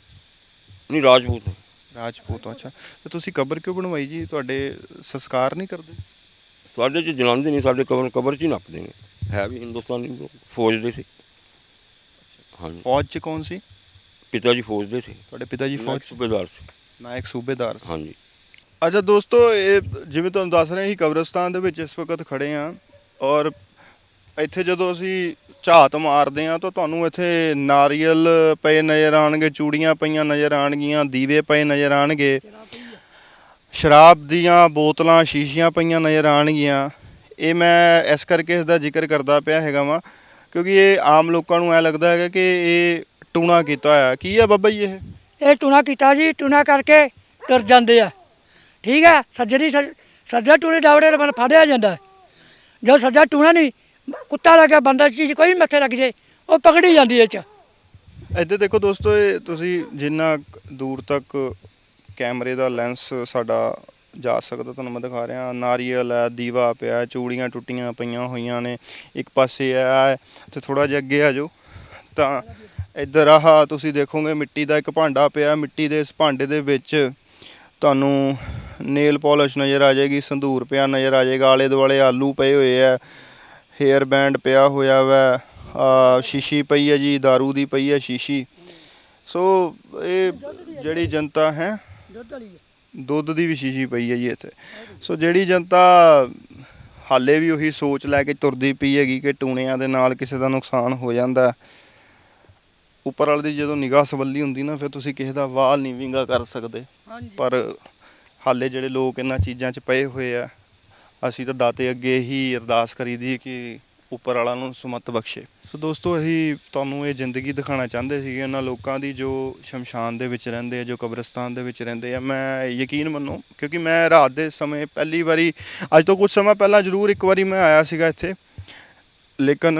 ਨਹੀਂ ਰਾਜਪੂਤ ਹੈ। ਰਾਜਪੂਤ ਅੱਛਾ। ਤੇ ਤੁਸੀਂ ਕਬਰ ਕਿਉਂ ਬਣਵਾਈ ਜੀ? ਤੁਹਾਡੇ ਸੰਸਕਾਰ ਨਹੀਂ ਕਰਦੇ? ਸਾਡੇ ਚ ਜਲਾਉਂਦੇ ਨਹੀਂ ਸਾਡੇ ਕਬਰ ਕਬਰ ਚ ਹੀ ਨੱਪਦੇ ਨੇ। ਹੈ ਵੀ ਹਿੰਦੁਸਤਾਨੀ ਲੋਕ, ਫੌਜ ਦੇ ਸੀ। ਹਾਂਜੀ। ਫੌਜ 'ਚ ਕੌਣ ਸੀ? ਪਿਤਾ ਜੀ ਫੌਜ ਦੇ ਸੀ। ਤੁਹਾਡੇ ਪਿਤਾ ਜੀ ਫੌਜ ਫੌਜ 'ਚ? ਸੂਬੇਦਾਰ ਸੀ। ਨਾਇਕ ਸੂਬੇਦਾਰ ਸੀ। ਹਾਂਜੀ। ਅੱਛਾ ਦੋਸਤੋ ਇਹ ਜਿਵੇਂ ਤੁਹਾਨੂੰ ਦੱਸ ਰਹੇ ਸੀ ਕਬਰਸਤਾਨ ਦੇ ਵਿੱਚ ਇਸ ਵਕਤ ਖੜੇ ਆ ਔਰ ਇੱਥੇ ਜਦੋਂ ਅਸੀਂ ਝਾਤ ਮਾਰਦੇ ਆ ਤਾਂ ਤੁਹਾਨੂੰ ਇੱਥੇ ਨਾਰੀਅਲ ਪਏ ਨਜ਼ਰ ਆਣਗੇ ਚੂੜੀਆਂ ਪਈਆਂ ਨਜ਼ਰ ਆਣਗੀਆਂ ਦੀਵੇ ਪਏ ਨਜ਼ਰ ਆਣਗੇ ਸ਼ਰਾਬ ਦੀਆਂ ਬੋਤਲਾਂ, ਸ਼ੀਸ਼ੀਆਂ ਪਈਆਂ ਨਜ਼ਰ ਆਣਗੀਆਂ ਇਹ ਮੈਂ ਇਸ ਕਰਕੇ ਇਸ ਦਾ ਜ਼ਿਕਰ ਕਰਦਾ ਪਿਆ ਹੈਗਾ ਵਾਂ, ਕਿਉਂਕਿ ਇਹ ਆਮ ਲੋਕਾਂ ਨੂੰ ਐ ਲੱਗਦਾ ਹੈਗਾ ਕਿ ਇਹ ਟੂਣਾ ਕੀਤਾ ਹੋਇਆ। ਕੀ ਆ ਬਾਬਾ ਜੀ ਇਹ? ਇਹ ਟੂਣਾ ਕੀਤਾ ਜੀ, ਟੂਣਾ ਕਰਕੇ ਤੁਰ ਜਾਂਦੇ ਆ। ਠੀਕ ਹੈ ਸੱਜਰੀ ਸੱਜਾ ਟੂਣੇ ਡਾਵੜੇ ਦੇ ਮਨ ਫੜਿਆ ਜਾਂਦਾ। ਜੋ ਸੱਜਾ ਟੂਣਾ ਨਹੀਂ ਕੁੱਤਾ ਲੱਗਾ ਬੰਦਾ ਚੀਜ਼ ਕੋਈ ਮੱਥੇ ਲੱਗ ਜੇ ਉਹ ਪਕੜੀ ਜਾਂਦੀ ਇਹ ਚ। ਇੱਥੇ ਦੇਖੋ ਦੋਸਤੋ ਇਹ ਤੁਸੀਂ ਜਿੰਨਾ ਕੁ ਦੂਰ ਤੱਕ ਕੈਮਰੇ ਦਾ ਲੈਂਸ ਸਾਡਾ ਜਾ ਸਕਦਾ ਤੁਹਾਨੂੰ ਮੈਂ ਦਿਖਾ ਰਿਹਾ। ਨਾਰੀਅਲ ਹੈ ਦੀਵਾ ਪਿਆ ਹੈ, ਚੂੜੀਆਂ ਟੁੱਟੀਆਂ ਪਈਆਂ ਹੋਈਆਂ ਨੇ। ਇੱਕ ਪਾਸੇ ਹੈ ਤੇ ਥੋੜਾ ਜਿਹਾ ਅੱਗੇ ਆ ਜਾਓ। ਤਾਂ ਇੱਧਰ ਆਹ ਤੁਸੀਂ ਦੇਖੋਗੇ ਮਿੱਟੀ ਦਾ ਇੱਕ ਭਾਂਡਾ ਪਿਆ ਮਿੱਟੀ ਦੇ ਇਸ ਭਾਂਡੇ ਦੇ ਵਿੱਚ ਤੁਹਾਨੂੰ ਨੇਲ ਪਾਲਿਸ਼ ਨਜ਼ਰ ਆ ਜਾਏਗੀ ਸੰਧੂਰ ਪਿਆ ਨਜ਼ਰ ਆ ਜਾਏਗਾ ਆਲੇ ਦੁਆਲੇ ਆਲੂ ਪਏ ਹੋਏ ਆ ਹੇਅਰ ਬੈਂਡ ਪਿਆ ਹੋਇਆ ਵਾ ਆ ਸ਼ੀਸ਼ੀ ਪਈ ਹੈ ਜੀ दारू ਦੀ ਪਈ ਹੈ ਸ਼ੀਸ਼ੀ। ਸੋ ਇਹ ਜਿਹੜੀ ਜਨਤਾ ਹੈ ਦੁੱਧ ਦੀ ਵੀ ਸ਼ੀਸ਼ੀ ਪਈ ਹੈ ਜੀ ਇੱਥੇ। ਸੋ ਜਿਹੜੀ ਜਨਤਾ ਹਾਲੇ ਵੀ ਉਹੀ ਸੋਚ ਲੈ ਕੇ ਤੁਰਦੀ ਪਈ ਹੈਗੀ ਕਿ ਟੂਣਿਆਂ ਦੇ ਨਾਲ ਕਿਸੇ ਦਾ ਨੁਕਸਾਨ ਹੋ ਜਾਂਦਾ। ਉੱਪਰ ਵਾਲੇ ਦੀ ਜਦੋਂ ਨਿਗਾਹ ਸਵੱਲੀ ਹੁੰਦੀ ਨਾ ਫਿਰ ਤੁਸੀਂ ਕਿਸੇ ਦਾ ਵਾਲ ਨਹੀਂ ਵਿੰਗਾ ਕਰ ਸਕਦੇ। ਪਰ ਹਾਲੇ ਜਿਹੜੇ ਲੋਕ ਇਹਨਾਂ ਚੀਜ਼ਾਂ 'ਚ ਪਏ ਹੋਏ ਆ ਅਸੀਂ ਤਾਂ ਦਾਤੇ ਅੱਗੇ ਹੀ ਅਰਦਾਸ ਕਰੀਦੀ ਕਿ ਉੱਪਰ ਵਾਲਾ ਨੂੰ ਸੁਮਤ ਬਖਸ਼ੇ। ਸੋ ਦੋਸਤੋ, ਅਸੀਂ ਤੁਹਾਨੂੰ ਇਹ ਜ਼ਿੰਦਗੀ ਦਿਖਾਉਣਾ ਚਾਹੁੰਦੇ ਸੀਗੇ, ਉਹਨਾਂ ਲੋਕਾਂ ਦੀ ਜੋ ਸ਼ਮਸ਼ਾਨ ਦੇ ਵਿੱਚ ਰਹਿੰਦੇ ਆ, ਜੋ ਕਬਰਸਤਾਨ ਦੇ ਵਿੱਚ ਰਹਿੰਦੇ ਆ। ਮੈਂ ਯਕੀਨ ਮੰਨੋ, ਕਿਉਂਕਿ ਮੈਂ ਰਾਤ ਦੇ ਸਮੇਂ ਪਹਿਲੀ ਵਾਰੀ, ਅੱਜ ਤੋਂ ਕੁਝ ਸਮਾਂ ਪਹਿਲਾਂ ਜ਼ਰੂਰ ਇੱਕ ਵਾਰੀ ਮੈਂ ਆਇਆ ਸੀਗਾ ਇੱਥੇ। ਲੇਕਿਨ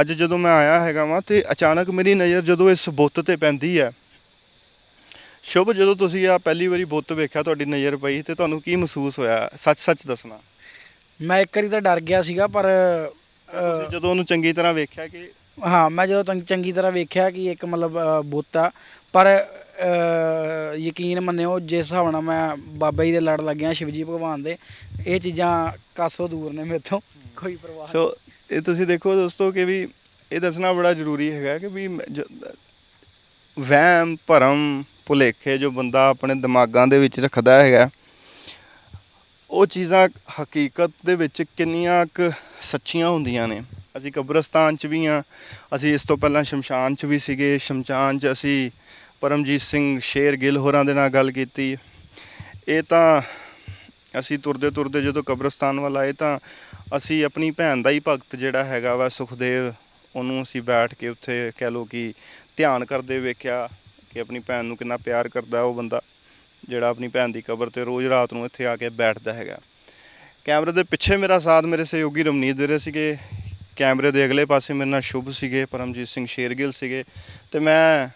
ਅੱਜ ਜਦੋਂ ਮੈਂ ਆਇਆ ਹੈਗਾ ਵਾਂ, ਤੇ ਅਚਾਨਕ ਮੇਰੀ ਨਜ਼ਰ ਜਦੋਂ ਇਸ ਬੁੱਤ ਤੇ ਪੈਂਦੀ ਹੈ, ਸ਼ੁਭ ਜਦੋਂ ਤੁਸੀਂ ਆ ਪਹਿਲੀ ਵਾਰੀ ਬੁੱਤ ਵੇਖਿਆ, ਤੁਹਾਡੀ ਨਜ਼ਰ ਪਈ ਤੇ ਤੁਹਾਨੂੰ ਕੀ ਮਹਿਸੂਸ ਹੋਇਆ? ਸੱਚ ਸੱਚ ਦੱਸਣਾ। ਮੈਂ ਇੱਕ ਵਾਰੀ ਤਾਂ ਡਰ ਗਿਆ ਸੀਗਾ ਪਰ ਤੁਸੀਂ ਜਦੋਂ ਉਹਨੂੰ ਚੰਗੀ ਤਰ੍ਹਾਂ ਵੇਖਿਆ ਕਿ ਹਾਂ ਮੈਂ ਜਦੋਂ ਤੰਗ- ਚੰਗੀ ਤਰ੍ਹਾਂ ਵੇਖਿਆ ਕਿ ਇੱਕ ਮਤਲਬ ਅ, ਬੁੱਤ ਆ ਪਰ ਅ, ਯਕੀਨ ਮੰਨਿਓ ਜਿਸ ਹਿਸਾਬ ਨਾਲ ਮੈਂ ਬਾਬਾ ਜੀ ਦੇ ਲੜ ਲੱਗਿਆ ਸ਼ਿਵਜੀ ਭਗਵਾਨ ਦੇ ਇਹ ਚੀਜ਼ਾਂ ਕਾਸੋ ਦੂਰ ਨੇ ਮੇਰੇ ਤੋਂ ਕੋਈ ਪਰਵਾਹ ਸੋ ਇਹ ਤੁਸੀਂ ਦੇਖੋ ਦੋਸਤੋ ਕਿ ਵੀ ਇਹ ਦੱਸਣਾ ਬੜਾ ਜ਼ਰੂਰੀ ਹੈਗਾ ਕਿ ਵੀ ਮ- ਜ- ਵਹਿਮ ਭਰਮ ਭੁਲੇਖੇ ਜੋ ਬੰਦਾ ਆਪਣੇ ਦਿਮਾਗਾਂ ਦੇ ਵਿੱਚ ਰੱਖਦਾ ਹੈਗਾ ਉਹ ਚੀਜ਼ਾਂ ਹਕੀਕਤ ਦੇ ਵਿੱਚ ਕਿੰਨੀਆਂ ਕੁ ਸੱਚੀਆਂ ਹੁੰਦੀਆਂ ਨੇ। ਅਸੀਂ ਕਬਰਸਤਾਨ 'ਚ ਵੀ ਆ ਅਸੀਂ ਇਸ ਤੋਂ ਪਹਿਲਾਂ ਸ਼ਮਸ਼ਾਨ 'ਚ ਵੀ ਸੀਗੇ। ਸ਼ਮਸ਼ਾਨ 'ਚ ਅਸੀਂ ਪਰਮਜੀਤ ਸਿੰਘ ਸ਼ੇਰ ਗਿੱਲ ਹੋਰਾਂ ਦੇ ਨਾਲ ਗੱਲ ਕੀਤੀ। ਇਹ ਤਾਂ ਅਸੀਂ ਤੁਰਦੇ ਤੁਰਦੇ ਜਦੋਂ ਕਬਰਸਤਾਨ ਵੱਲ ਆਏ ਤਾਂ ਅਸੀਂ ਆਪਣੀ ਭੈਣ ਦਾ ਹੀ ਭਗਤ ਜਿਹੜਾ ਹੈਗਾ ਵਾ ਸੁਖਦੇਵ, ਉਹਨੂੰ ਅਸੀਂ ਬੈਠ ਕੇ ਉੱਥੇ ਕਹਿ ਲੋ ਕਿ ਧਿਆਨ ਕਰਦੇ ਵੇਖਿਆ ਕਿ ਆਪਣੀ ਭੈਣ ਨੂੰ ਕਿੰਨਾ ਪਿਆਰ ਕਰਦਾ ਉਹ ਬੰਦਾ। ਜਿਹੜਾ ਆਪਣੀ ਭੈਣ ਦੀ ਕਬਰ ਤੇ ਰੋਜ਼ ਰਾਤ ਨੂੰ ਇੱਥੇ ਆ ਕੇ ਬੈਠਦਾ ਹੈਗਾ। ਕੈਮਰੇ ਦੇ ਪਿੱਛੇ ਮੇਰਾ ਸਾਥ ਮੇਰੇ ਸਹਿਯੋਗੀ ਰਮਨੀਤ ਦੇ ਰਹੇ ਸੀਗੇ। ਕੈਮਰੇ ਦੇ ਅਗਲੇ ਪਾਸੇ ਮੇਰੇ ਨਾਲ ਸ਼ੁਭ ਸੀਗੇ, ਪਰਮਜੀਤ ਸਿੰਘ ਸ਼ੇਰਗਿੱਲ ਸੀਗੇ। ਤੇ ਮੈਂ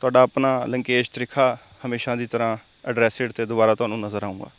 ਤੁਹਾਡਾ ਆਪਣਾ ਲੰਕੇਸ਼ ਤ੍ਰਿਖਾ ਹਮੇਸ਼ਾ ਦੀ ਤਰ੍ਹਾਂ ਐਡਰੈਸਿਡ ਤੇ ਦੁਬਾਰਾ ਤੁਹਾਨੂੰ ਨਜ਼ਰ ਆਉਂਗਾ